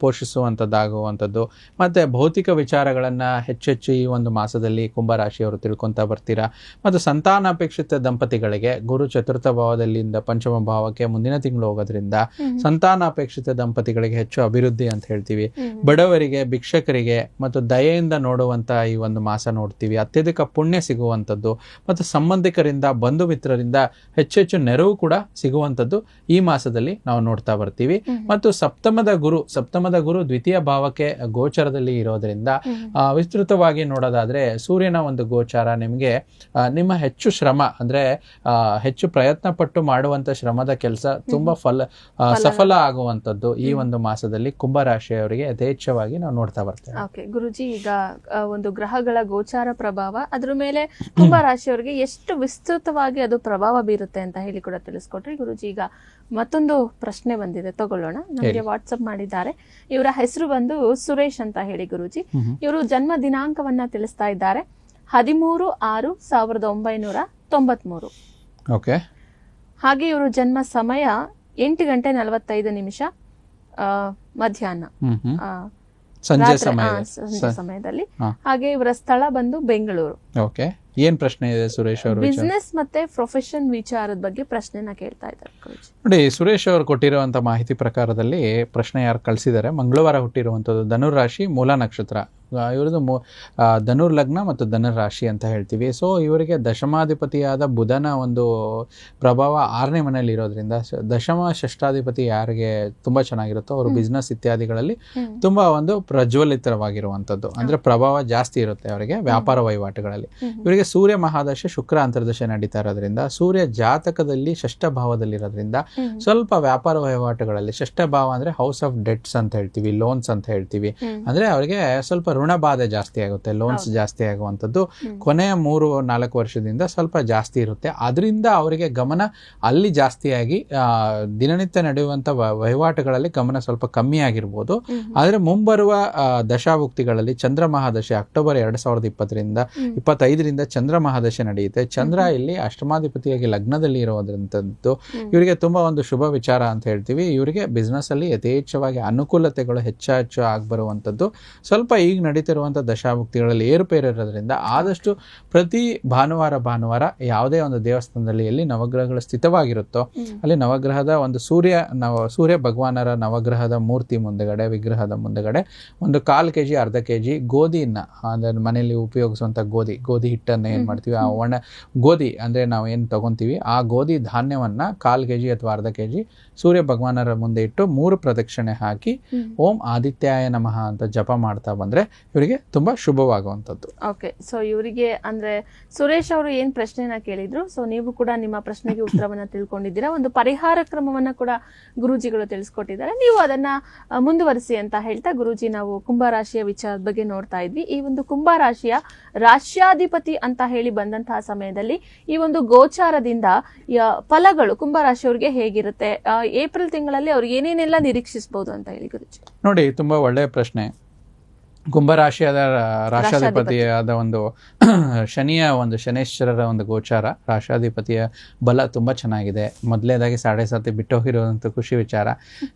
ಪೋಷಿಸುವಂಥದ್ದಾಗುವಂಥದ್ದು ಮತ್ತೆ ಭೌತಿಕ ವಿಚಾರಗಳನ್ನು ಹೆಚ್ಚೆಚ್ಚು ಈ ಒಂದು ಮಾಸದಲ್ಲಿ ಕುಂಭರಾಶಿಯವರು ತಿಳ್ಕೊತಾ ಬರ್ತೀರಾ? ಮತ್ತು ಸಂತಾನಾಪೇಕ್ಷಿತ ದಂಪತಿಗಳಿಗೆ ಗುರು ಚತುರ್ಥ ಭಾವದಲ್ಲಿಂದ ಪಂಚಮ ಭಾವಕ್ಕೆ ಮುಂದಿನ ತಿಂಗಳು ಹೋಗೋದ್ರಿಂದ. ಸಂತಾನಾಪೇಕ್ಷಿತ ದಂಪತಿಗಳಿಗೆ ಹೆಚ್ಚು ಅಭಿವೃದ್ಧಿ ಅಂತ ಹೇಳ್ತೀವಿ. ಬಡವರಿಗೆ ಭಿಕ್ಷಕರಿಗೆ ಮತ್ತು ದಯೆಯಿಂದ ನೋಡುವಂತ ಈ ಒಂದು ಮಾಸ ನೋಡ್ತೀವಿ. ಅತ್ಯಧಿಕ ಪುಣ್ಯ ಸಿಗುವಂಥದ್ದು ಮತ್ತು ಸಂಬಂಧಿಕರಿಂದ ಬಂಧು ಮಿತ್ರರಿಂದ ಹೆಚ್ಚೆಚ್ಚು ನೆರವು ಕೂಡ ಸಿಗುವಂಥದ್ದು ಈ ಮಾಸದಲ್ಲಿ ನಾವು ನೋಡ್ತಾ ಬರ್ತೀವಿ. ಮತ್ತು ಸಪ್ತಮದ ಗುರು ಸಪ್ತಮದ ಗುರು ದ್ವಿತೀಯ ಭಾವಕ್ಕೆ ಗೋಚರದಲ್ಲಿ ಇರೋದ್ರಿಂದ. ವಿಸ್ತೃತವಾಗಿ ನೋಡೋದಾದ್ರೆ ಸೂರ್ಯನ ಒಂದು ಗೋಚಾರ ನಿಮಗೆ ನಿಮ್ಮ ಹೆಚ್ಚು ಶ್ರಮ ಅಂದ್ರೆ ಹೆಚ್ಚು ಪ್ರಯತ್ನ ಪಟ್ಟು ಮಾಡುವಂತ ಶ್ರಮದ ಕೆಲಸ ತುಂಬಾ ಫಲ ಸಫಲ ಆಗುವಂತದ್ದು ಈ ಒಂದು ಮಾಸದಲ್ಲಿ ಕುಂಭರಾಶಿಯವರಿಗೆ ಯಥೇಚ್ಛವಾಗಿ ನಾವು ನೋಡ್ತಾ ಬರ್ತೇವೆ. ಗುರುಜಿ ಈಗ ಒಂದು ಗ್ರಹಗಳ ಗೋಚಾರ ಪ್ರಭಾವ ಅದ್ರ ಮೇಲೆ ಕುಂಭ ರಾಶಿಯವರಿಗೆ ಎಷ್ಟು ವಿಸ್ತೃತವಾಗಿ ಅದು ಪ್ರಭಾವ ಬೀರುತ್ತೆ ಅಂತ ಹೇಳಿ ಕೂಡ ತಿಳಿಸ್ಕೊಟ್ರಿ. ಗುರುಜಿ ಈಗ ಮತ್ತೊಂದು ಪ್ರಶ್ನೆ ಬಂದಿದೆ ತಗೊಳ್ಳೋಣ. ನಮಗೆ. ವಾಟ್ಸಪ್ ಮಾಡಿದ್ದಾರೆ. ಇವರ ಹೆಸರು ಬಂದು ಸುರೇಶ್ ಅಂತ ಹೇಳಿ ಗುರುಜಿ. ಇವರು ಜನ್ಮ ದಿನಾಂಕವನ್ನ ತಿಳಿಸ್ತಾ ಇದ್ದಾರೆ. ಹದಿಮೂರು ಆರು ಸಾವಿರದ ಒಂಬೈನೂರ ತೊಂಬತ್ಮೂರು. ಓಕೆ. ಹಾಗೆ ಇವರು ಜನ್ಮ ಸಮಯ ಎಂಟು ಗಂಟೆ ನಲವತ್ತೈದು ನಿಮಿಷ ಮಧ್ಯಾಹ್ನ. ಸಂಜೆ ಸಮಯ ಸಂಜೆ ಸಮಯದಲ್ಲಿ. ಹಾಗೆ ಇವರ ಸ್ಥಳ ಬಂದು ಬೆಂಗಳೂರು. ಓಕೆ. ಏನ್ ಪ್ರಶ್ನೆ ಇದೆ ಸುರೇಶ್ ಅವರು ಬಿಸ್ನೆಸ್ ಮತ್ತೆ ಪ್ರೊಫೆಷನ್ ವಿಚಾರದ ಬಗ್ಗೆ ಪ್ರಶ್ನೆನ ಕೇಳ್ತಾ ಇದ್ದಾರೆ. ನೋಡಿ ಸುರೇಶ್ ಅವರು ಕೊಟ್ಟಿರುವಂತ ಮಾಹಿತಿ ಪ್ರಕಾರದಲ್ಲಿ ಪ್ರಶ್ನೆ ಯಾರು ಕಳಿಸಿದ್ದಾರೆ ಮಂಗಳವಾರ ಹುಟ್ಟಿರುವಂತದ್ದು ಧನುರಾಶಿ ರಾಶಿ ಮೂಲ ನಕ್ಷತ್ರ. ಆ, ಇವ್ರದ್ದು ಮೂ ಧನುರ್ ಲಗ್ನ ಮತ್ತು ಧನುರ್ ರಾಶಿ ಅಂತ ಹೇಳ್ತೀವಿ. ಸೊ ಇವರಿಗೆ ದಶಮಾಧಿಪತಿಯಾದ ಬುಧನ ಒಂದು ಪ್ರಭಾವ ಆರನೇ ಮನೆಯಲ್ಲಿ ಇರೋದ್ರಿಂದ ದಶಮ ಷಷ್ಟಾಧಿಪತಿ ಯಾರಿಗೆ ತುಂಬಾ ಚೆನ್ನಾಗಿರುತ್ತೋ ಅವರು. ಬಿಸ್ನೆಸ್ ಇತ್ಯಾದಿಗಳಲ್ಲಿ ತುಂಬ ಒಂದು ಪ್ರಜ್ವಲಿತವಾಗಿರುವಂಥದ್ದು ಅಂದ್ರೆ ಪ್ರಭಾವ ಜಾಸ್ತಿ ಇರುತ್ತೆ ಅವರಿಗೆ ವ್ಯಾಪಾರ ವಹಿವಾಟುಗಳಲ್ಲಿ. ಇವರಿಗೆ ಸೂರ್ಯ ಮಹಾದಶೆ ಶುಕ್ರ ಅಂತರ್ದಶೆ ನಡೀತಾ ಇರೋದ್ರಿಂದ ಸೂರ್ಯ ಜಾತಕದಲ್ಲಿ ಷಷ್ಠ ಭಾವದಲ್ಲಿರೋದ್ರಿಂದ. ಸ್ವಲ್ಪ ವ್ಯಾಪಾರ ವಹಿವಾಟುಗಳಲ್ಲಿ ಷಷ್ಠ ಭಾವ ಅಂದ್ರೆ ಹೌಸ್ ಆಫ್ ಡೆಟ್ಸ್ ಅಂತ ಹೇಳ್ತೀವಿ ಲೋನ್ಸ್ ಅಂತ ಹೇಳ್ತೀವಿ. ಅಂದ್ರೆ ಅವರಿಗೆ ಸ್ವಲ್ಪ ಋಣ ಬಾಧೆ ಜಾಸ್ತಿ ಆಗುತ್ತೆ ಲೋನ್ಸ್ ಜಾಸ್ತಿ ಆಗುವಂಥದ್ದು. ಕೊನೆಯ ಮೂರು ನಾಲ್ಕು ವರ್ಷದಿಂದ ಸ್ವಲ್ಪ ಜಾಸ್ತಿ ಇರುತ್ತೆ. ಅದರಿಂದ ಅವರಿಗೆ ಗಮನ ಅಲ್ಲಿ ಜಾಸ್ತಿಯಾಗಿ ದಿನನಿತ್ಯ ನಡೆಯುವಂಥ ವಹಿವಾಟುಗಳಲ್ಲಿ ಗಮನ ಸ್ವಲ್ಪ ಕಮ್ಮಿ ಆಗಿರ್ಬೋದು. ಆದರೆ ಮುಂಬರುವ ದಶಾಭುಕ್ತಿಗಳಲ್ಲಿ ಚಂದ್ರ ಮಹಾದಶೆ ಅಕ್ಟೋಬರ್ ಎರಡು ಸಾವಿರದ ಇಪ್ಪತ್ತರಿಂದ. ಇಪ್ಪತ್ತೈದರಿಂದ ಚಂದ್ರ ಮಹಾದಶೆ ನಡೆಯುತ್ತೆ. ಚಂದ್ರ ಇಲ್ಲಿ ಅಷ್ಟಮಾಧಿಪತಿಯಾಗಿ ಲಗ್ನದಲ್ಲಿ ಇರುವಂಥದ್ದು. ಇವರಿಗೆ ತುಂಬಾ ಒಂದು ಶುಭ ವಿಚಾರ ಅಂತ ಹೇಳ್ತೀವಿ. ಇವರಿಗೆ ಬಿಸ್ನೆಸ್ ಅಲ್ಲಿ ಯಥೇಚ್ಛವಾಗಿ ಅನುಕೂಲತೆಗಳು ಹೆಚ್ಚು ಹೆಚ್ಚು ಆಗ್ಬರುವಂಥದ್ದು. ಸ್ವಲ್ಪ ಈಗ ನಡೀತಿರುವಂಥ ದಶಾಭುಕ್ತಿಗಳಲ್ಲಿ ಏರುಪೇರು ಇರೋದ್ರಿಂದ ಆದಷ್ಟು ಪ್ರತಿ ಭಾನುವಾರ ಭಾನುವಾರ ಯಾವುದೇ ಒಂದು ದೇವಸ್ಥಾನದಲ್ಲಿ ಎಲ್ಲಿ ನವಗ್ರಹಗಳು ಸ್ಥಿತವಾಗಿರುತ್ತೋ ಅಲ್ಲಿ ನವಗ್ರಹದ ಒಂದು ಸೂರ್ಯ ನವ ಸೂರ್ಯ ಭಗವಾನರ ನವಗ್ರಹದ ಮೂರ್ತಿ ಮುಂದೆಗಡೆ ವಿಗ್ರಹದ ಮುಂದೆಗಡೆ ಒಂದು ಕಾಲು ಕೆ ಜಿ ಅರ್ಧ ಕೆ ಜಿ ಗೋಧಿಯನ್ನು ಅಂದರೆ ಮನೆಯಲ್ಲಿ ಉಪಯೋಗಿಸುವಂಥ ಗೋಧಿ ಗೋಧಿ ಹಿಟ್ಟನ್ನು ಏನು ಮಾಡ್ತೀವಿ ಆ ಒಣ ಗೋಧಿ ಅಂದರೆ ನಾವು ಏನು ತಗೊಂತೀವಿ ಆ ಗೋಧಿ ಧಾನ್ಯವನ್ನು ಕಾಲು ಕೆ ಜಿ ಅಥವಾ ಅರ್ಧ ಕೆ ಜಿ ಸೂರ್ಯ ಭಗವಾನರ ಮುಂದೆ ಇಟ್ಟು ಮೂರು ಪ್ರದಕ್ಷಿಣೆ ಹಾಕಿ ಓಂ ಆದಿತ್ಯಾಯ ನಮಃ ಅಂತ ಜಪ ಮಾಡ್ತಾ ಬಂದರೆ ಇವರಿಗೆ ತುಂಬ ಶುಭವಾಗುವಂಥದ್ದು. ಓಕೆ ಸೊ ಇವರಿಗೆ ಅಂದ್ರೆ ಸುರೇಶ್ ಅವರು ಏನ್ ಪ್ರಶ್ನೆನ ಕೇಳಿದ್ರು ಸೊ ನೀವು ಕೂಡ ನಿಮ್ಮ ಪ್ರಶ್ನೆಗೆ ಉತ್ತರವನ್ನ ತಿಳ್ಕೊಂಡಿದ್ದೀರಾ. ಒಂದು ಪರಿಹಾರ ಕ್ರಮವನ್ನ ಕೂಡ ಗುರೂಜಿಗಳು ತಿಳಿಸ್ಕೊಟ್ಟಿದ್ದಾರೆ. ನೀವು ಅದನ್ನ ಮುಂದುವರಿಸಿ ಅಂತ ಹೇಳ್ತಾ ಗುರೂಜಿ ನಾವು ಕುಂಭರಾಶಿಯ ವಿಚಾರದ ಬಗ್ಗೆ ನೋಡ್ತಾ ಇದ್ವಿ. ಈ ಒಂದು ಕುಂಭರಾಶಿಯ ರಾಶ್ಯಾಧಿಪತಿ ಅಂತ ಹೇಳಿ ಬಂದಂತಹ ಸಮಯದಲ್ಲಿ ಈ ಒಂದು ಗೋಚಾರದಿಂದ ಫಲಗಳು ಫಲಗಳು ಕುಂಭರಾಶಿಯವರಿಗೆ ಹೇಗಿರುತ್ತೆ? ಏಪ್ರಿಲ್ ತಿಂಗಳಲ್ಲಿ ಅವ್ರಿಗೆ ಏನೇನೆಲ್ಲ ನಿರೀಕ್ಷಿಸಬಹುದು ಅಂತ ಹೇಳಿ ಗುರುಜಿ. ನೋಡಿ ತುಂಬಾ ಒಳ್ಳೆಯ ಪ್ರಶ್ನೆ. ಕುಂಭರಾಶಿಯಾದ ರಾಷ್ಟ್ರಾಧಿಪತಿಯಾದ ಒಂದು ಶನಿಯ ಒಂದು ಶನೇಶ್ವರರ ಒಂದು ಗೋಚಾರ. ರಾಶಾಧಿಪತಿಯ ಬಲ ತುಂಬ ಚೆನ್ನಾಗಿದೆ. ಮೊದಲೇದಾಗಿ ಸಾಡೆ ಸಾತಿ ಬಿಟ್ಟೋಗಿರುವಂಥ ಖುಷಿ ವಿಚಾರ.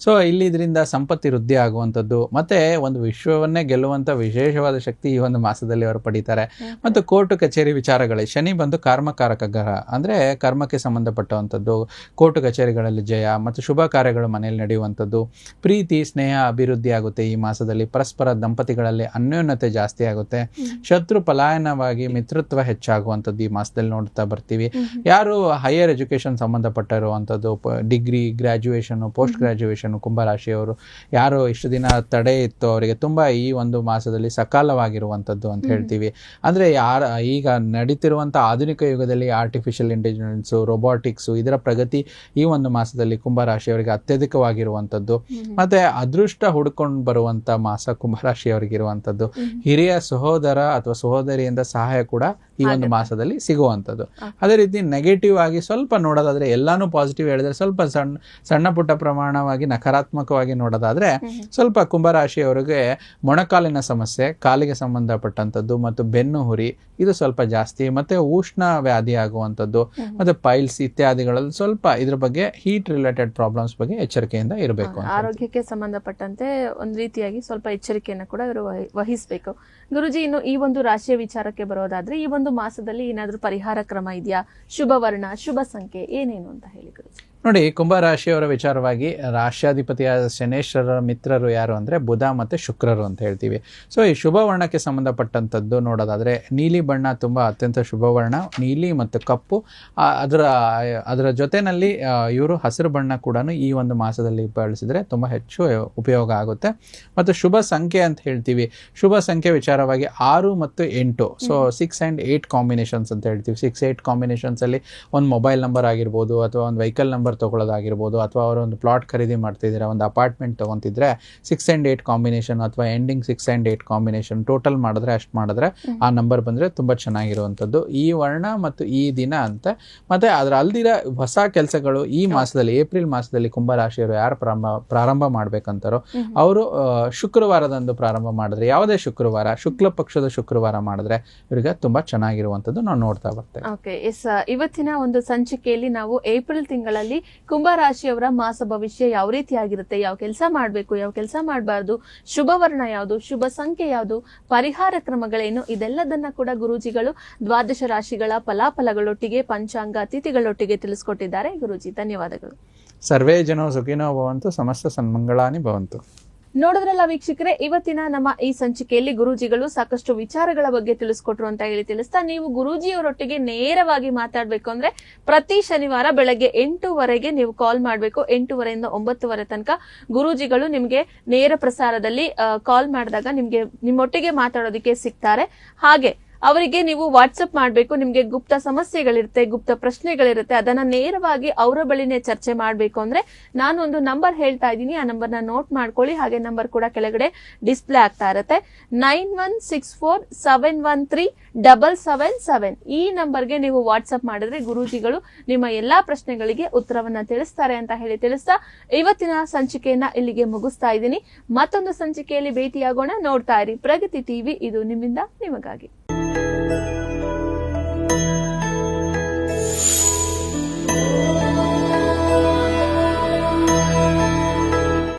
ಸೊ ಇಲ್ಲಿ ಇದರಿಂದ ಸಂಪತ್ತಿ ವೃದ್ಧಿ ಆಗುವಂಥದ್ದು ಮತ್ತೆ ಒಂದು ವಿಶ್ವವನ್ನೇ ಗೆಲ್ಲುವಂಥ ವಿಶೇಷವಾದ ಶಕ್ತಿ ಈ ಒಂದು ಮಾಸದಲ್ಲಿ ಅವರು ಪಡೀತಾರೆ. ಮತ್ತು ಕೋರ್ಟು ಕಚೇರಿ ವಿಚಾರಗಳೇ ಶನಿ ಬಂದು ಕರ್ಮಕಾರಕ ಗ್ರಹ ಅಂದರೆ ಕರ್ಮಕ್ಕೆ ಸಂಬಂಧಪಟ್ಟಂಥದ್ದು ಕೋರ್ಟು ಕಚೇರಿಗಳಲ್ಲಿ ಜಯ ಮತ್ತು ಶುಭ ಕಾರ್ಯಗಳು ಮನೆಯಲ್ಲಿ ನಡೆಯುವಂಥದ್ದು ಪ್ರೀತಿ ಸ್ನೇಹ ಅಭಿವೃದ್ಧಿ ಆಗುತ್ತೆ ಈ ಮಾಸದಲ್ಲಿ. ಪರಸ್ಪರ ದಂಪತಿಗಳಲ್ಲಿ ಅನ್ಯೋನ್ಯತೆ ಜಾಸ್ತಿ ಆಗುತ್ತೆ. ಶತ್ರು ಪಲಾಯನವಾಗಿ ಮಿತ್ರತ್ವ ಹೆಚ್ಚಾಗುವಂಥದ್ದು ಈ ಮಾಸದಲ್ಲಿ ನೋಡ್ತಾ ಬರ್ತೀವಿ. ಯಾರು ಹೈಯರ್ ಎಜುಕೇಷನ್ ಸಂಬಂಧಪಟ್ಟಿರುವಂಥದ್ದು ಡಿಗ್ರಿ ಗ್ರಾಜ್ಯುಯೇಷನು ಪೋಸ್ಟ್ ಗ್ರಾಜ್ಯುಯೇಷನು ಕುಂಭರಾಶಿಯವರು ಯಾರು ಇಷ್ಟು ದಿನ ತಡೆ ಇತ್ತು ಅವರಿಗೆ ತುಂಬ ಈ ಒಂದು ಮಾಸದಲ್ಲಿ ಸಕಾಲವಾಗಿರುವಂಥದ್ದು ಅಂತ ಹೇಳ್ತೀವಿ. ಅಂದರೆ ಯಾರ ಈಗ ನಡೀತಿರುವಂಥ ಆಧುನಿಕ ಯುಗದಲ್ಲಿ ಆರ್ಟಿಫಿಷಿಯಲ್ ಇಂಟೆಲಿಜೆನ್ಸು ರೊಬಾಟಿಕ್ಸು ಇದರ ಪ್ರಗತಿ ಈ ಒಂದು ಮಾಸದಲ್ಲಿ ಕುಂಭರಾಶಿಯವರಿಗೆ ಅತ್ಯಧಿಕವಾಗಿರುವಂಥದ್ದು. ಮತ್ತೆ ಅದೃಷ್ಟ ಹುಡ್ಕೊಂಡು ಬರುವಂಥ ಮಾಸ ಕುಂಭರಾಶಿಯವರಿಗೆ ಇರುವಂಥದ್ದು ಹಿರಿಯ ಸಹೋದರ ಅಥವಾ ಸಹೋದರಿಯಿಂದ ಸಹಾಯ ಕೂಡ ಈ ಒಂದು ಮಾಸದಲ್ಲಿ ಸಿಗುವಂಥದ್ದು. ಅದೇ ರೀತಿ ನೆಗೆಟಿವ್ ಆಗಿ ಸ್ವಲ್ಪ ನೋಡೋದಾದ್ರೆ ಎಲ್ಲಾನು ಪಾಸಿಟಿವ್ ಹೇಳಿದ್ರೆ ಸ್ವಲ್ಪ ಸಣ್ಣ ಸಣ್ಣ ಪುಟ್ಟ ಪ್ರಮಾಣವಾಗಿ ನಕಾರಾತ್ಮಕವಾಗಿ ನೋಡೋದಾದ್ರೆ ಸ್ವಲ್ಪ ಕುಂಭರಾಶಿಯವರಿಗೆ ಮೊಣಕಾಲಿನ ಸಮಸ್ಯೆ ಕಾಲಿಗೆ ಸಂಬಂಧಪಟ್ಟಂಥದ್ದು ಮತ್ತು ಬೆನ್ನು ಹುರಿ ಇದು ಸ್ವಲ್ಪ ಜಾಸ್ತಿ. ಮತ್ತೆ ಉಷ್ಣ ವ್ಯಾಧಿ ಆಗುವಂಥದ್ದು ಮತ್ತೆ ಪೈಲ್ಸ್ ಇತ್ಯಾದಿಗಳಲ್ಲಿ ಸ್ವಲ್ಪ ಇದ್ರ ಬಗ್ಗೆ ಹೀಟ್ ರಿಲೇಟೆಡ್ ಪ್ರಾಬ್ಲಮ್ಸ್ ಬಗ್ಗೆ ಎಚ್ಚರಿಕೆಯಿಂದ ಇರಬೇಕು ಆರೋಗ್ಯಕ್ಕೆ ಸಂಬಂಧಪಟ್ಟಂತೆ ಒಂದು ರೀತಿಯಾಗಿ ಸ್ವಲ್ಪ ಎಚ್ಚರಿಕೆಯನ್ನು ಕೂಡ ಇವರು ವಹಿಸಬೇಕು ವಹಿಸ್ಬೇಕು. ಗುರುಜಿ ಇನ್ನು ಈ ಒಂದು ರಾಶಿಯ ವಿಚಾರಕ್ಕೆ ಬರೋದಾದ್ರೆ ಈ ಒಂದು ಮಾಸದಲ್ಲಿ ಏನಾದರೂ ಪರಿಹಾರ ಕ್ರಮ ಇದೆಯಾ? ಶುಭ ವರ್ಣ ಶುಭ ಸಂಖ್ಯೆ ಏನೇನು ಅಂತ ಹೇಳಿ ಗುರುಜಿ ನೋಡಿ ಕುಂಭರಾಶಿಯವರ ವಿಚಾರವಾಗಿ ರಾಶ್ಯಾಧಿಪತಿಯಾದ ಶನೇಶ್ವರರ ಮಿತ್ರರು ಯಾರು ಅಂದರೆ ಬುಧ ಮತ್ತು ಶುಕ್ರರು ಅಂತ ಹೇಳ್ತೀವಿ. ಸೊ ಈ ಶುಭ ವರ್ಣಕ್ಕೆ ಸಂಬಂಧಪಟ್ಟಂಥದ್ದು ನೋಡೋದಾದರೆ ನೀಲಿ ಬಣ್ಣ ತುಂಬ ಅತ್ಯಂತ ಶುಭ ವರ್ಣ ನೀಲಿ ಮತ್ತು ಕಪ್ಪು ಅದರ ಅದರ ಜೊತೆಯಲ್ಲಿ ಇವರು ಹಸಿರು ಬಣ್ಣ ಕೂಡ ಈ ಒಂದು ಮಾಸದಲ್ಲಿ ಬಳಸಿದರೆ ತುಂಬ ಹೆಚ್ಚು ಉಪಯೋಗ ಆಗುತ್ತೆ. ಮತ್ತು ಶುಭ ಸಂಖ್ಯೆ ಅಂತ ಹೇಳ್ತೀವಿ. ಶುಭ ಸಂಖ್ಯೆ ವಿಚಾರವಾಗಿ ಆರು ಮತ್ತು ಎಂಟು. So six and eight combinations ಅಂತ ಹೇಳ್ತೀವಿ. ಸಿಕ್ಸ್ ಏಯ್ಟ್ ಕಾಂಬಿನೇಷನ್ಸಲ್ಲಿ ಒಂದು ಮೊಬೈಲ್ ನಂಬರ್ ಆಗಿರ್ಬೋದು ಅಥವಾ ಒಂದು ವೆಹಿಕಲ್ ನಂಬರ್ ತೊಗೊಳ್ಳೋದಾಗಿರ್ಬೋದು ಅಥವಾ ಅವರು ಒಂದು ಪ್ಲಾಟ್ ಖರೀದಿ ಮಾಡ್ತಿದ್ದೀರಾ ಒಂದು ಅಪಾರ್ಟ್ಮೆಂಟ್ ತೊಗೊತಿದ್ರೆ ಸಿಕ್ಸ್ ಆ್ಯಂಡ್ ಏಯ್ಟ್ ಕಾಂಬಿನೇಷನ್ ಅಥವಾ ending six and eight combination total ಮಾಡಿದ್ರೆ ಅಷ್ಟು ಮಾಡಿದ್ರೆ ಆ ನಂಬರ್ ಬಂದರೆ ತುಂಬ ಚೆನ್ನಾಗಿರುವಂಥದ್ದು. ಈ ವರ್ಣ ಮತ್ತು ಈ ದಿನ ಅಂತ ಮತ್ತು ಅದರ ಅಲ್ದಿರ ಹೊಸ ಕೆಲಸಗಳು ಈ ಮಾಸದಲ್ಲಿ ಏಪ್ರಿಲ್ ಮಾಸದಲ್ಲಿ ಕುಂಭರಾಶಿಯವರು ಯಾರು ಪ್ರಾರಂಭ ಪ್ರಾರಂಭ ಮಾಡ್ಬೇಕಂತಾರೋ ಅವರು ಶುಕ್ರವಾರದಂದು ಪ್ರಾರಂಭ ಮಾಡಿದ್ರೆ ಯಾವುದೇ ಶುಕ್ರವಾರ ಶುಕ್ಲ ಪಕ್ಷದ ಶುಕ್ರವಾರ ಮಾಡಿದ್ರೆ ಇವರಿಗೆ ತುಂಬ ಚೆನ್ನಾಗಿರುವಂಥದ್ದು ನಾವು ನೋಡ್ತಾ ಬರ್ತೇವೆ ಓಕೆ ಎಸ್ ಇವತ್ತಿನ ಒಂದು ಸಂಚಿಕೆಯಲ್ಲಿ ನಾವು ಏಪ್ರಿಲ್ ತಿಂಗಳಲ್ಲಿ ಕುಂಭರಾಶಿಯವರ ಮಾಸ ಭವಿಷ್ಯ ಯಾವ ರೀತಿಯಾಗಿರುತ್ತೆ ಯಾವ ಕೆಲಸ ಮಾಡಬೇಕು, ಯಾವ ಕೆಲಸ ಮಾಡಬಾರ್ದು ಶುಭ ವರ್ಣ ಯಾವುದು, ಶುಭ ಸಂಖ್ಯೆ ಯಾವುದು, ಪರಿಹಾರ ಕ್ರಮಗಳೇನು, ಇದೆಲ್ಲದನ್ನ ಕೂಡ ಗುರೂಜಿಗಳು ದ್ವಾದಶ ರಾಶಿಗಳ ಫಲಾಫಲಗಳೊಟ್ಟಿಗೆ, ಪಂಚಾಂಗ ಅತಿಥಿಗಳೊಟ್ಟಿಗೆ ತಿಳಿಸ್ಕೊಟ್ಟಿದ್ದಾರೆ. ಗುರೂಜಿ, ಧನ್ಯವಾದಗಳು. ಸರ್ವೇ ಜನೋ ಸುಖಿನೋ ಭವಂತು, ಸಮಸ್ತ ಸನ್ಮಂಗಳಾನಿ ಭವಂತು. ನೋಡಿದ್ರಲ್ಲ ವೀಕ್ಷಕರೇ, ಇವತ್ತಿನ ನಮ್ಮ ಈ ಸಂಚಿಕೆಯಲ್ಲಿ ಗುರೂಜಿಗಳು ಸಾಕಷ್ಟು ವಿಚಾರಗಳ ಬಗ್ಗೆ ತಿಳಿಸ್ಕೊಟ್ರು ಅಂತ ಹೇಳಿ ತಿಳಿಸ್ತಾ, ನೀವು ಗುರೂಜಿಯವರೊಟ್ಟಿಗೆ ನೇರವಾಗಿ ಮಾತಾಡ್ಬೇಕು ಅಂದ್ರೆ ಪ್ರತಿ ಶನಿವಾರ ಬೆಳಗ್ಗೆ ಎಂಟೂವರೆಗೆ ನೀವು ಕಾಲ್ ಮಾಡಬೇಕು. ಎಂಟೂವರೆಯಿಂದ ಒಂಬತ್ತುವರೆ ತನಕ ಗುರೂಜಿಗಳು ನಿಮ್ಗೆ ನೇರ ಪ್ರಸಾರದಲ್ಲಿ ಕಾಲ್ ಮಾಡಿದಾಗ ನಿಮ್ಗೆ ನಿಮ್ಮೊಟ್ಟಿಗೆ ಮಾತಾಡೋದಕ್ಕೆ ಸಿಗ್ತಾರೆ. ಹಾಗೆ ಅವರಿಗೆ ನೀವು ವಾಟ್ಸಪ್ ಮಾಡಬೇಕು, ನಿಮಗೆ ಗುಪ್ತ ಸಮಸ್ಯೆಗಳಿರುತ್ತೆ, ಗುಪ್ತ ಪ್ರಶ್ನೆಗಳಿರುತ್ತೆ, ಅದನ್ನ ನೇರವಾಗಿ ಅವರ ಬಳಿನೇ ಚರ್ಚೆ ಮಾಡಬೇಕು ಅಂದ್ರೆ ನಾನು ಒಂದು ನಂಬರ್ ಹೇಳ್ತಾ ಇದ್ದೀನಿ, ಆ ನಂಬರ್ನ ನೋಟ್ ಮಾಡ್ಕೊಳ್ಳಿ, ಹಾಗೆ ನಂಬರ್ ಕೂಡ ಕೆಳಗಡೆ ಡಿಸ್ಪ್ಲೇ ಆಗ್ತಾ ಇರುತ್ತೆ. Nine one six four seven one three double seven seven ಈ ನಂಬರ್ಗೆ ನೀವು ವಾಟ್ಸಪ್ ಮಾಡಿದ್ರೆ ಗುರೂಜಿಗಳು ನಿಮ್ಮ ಎಲ್ಲಾ ಪ್ರಶ್ನೆಗಳಿಗೆ ಉತ್ತರವನ್ನ ತಿಳಿಸ್ತಾರೆ ಅಂತ ಹೇಳಿ ತಿಳಿಸ್ತಾ ಇವತ್ತಿನ ಸಂಚಿಕೆಯನ್ನ ಇಲ್ಲಿಗೆ ಮುಗಿಸ್ತಾ ಇದ್ದೀನಿ. ಮತ್ತೊಂದು ಸಂಚಿಕೆಯಲ್ಲಿ ಭೇಟಿಯಾಗೋಣ. ನೋಡ್ತಾ ಇರಿ. ಪ್ರಗತಿ ಟಿವಿ, ಇದು ನಿಮ್ಮಿಂದ ನಿಮಗಾಗಿ.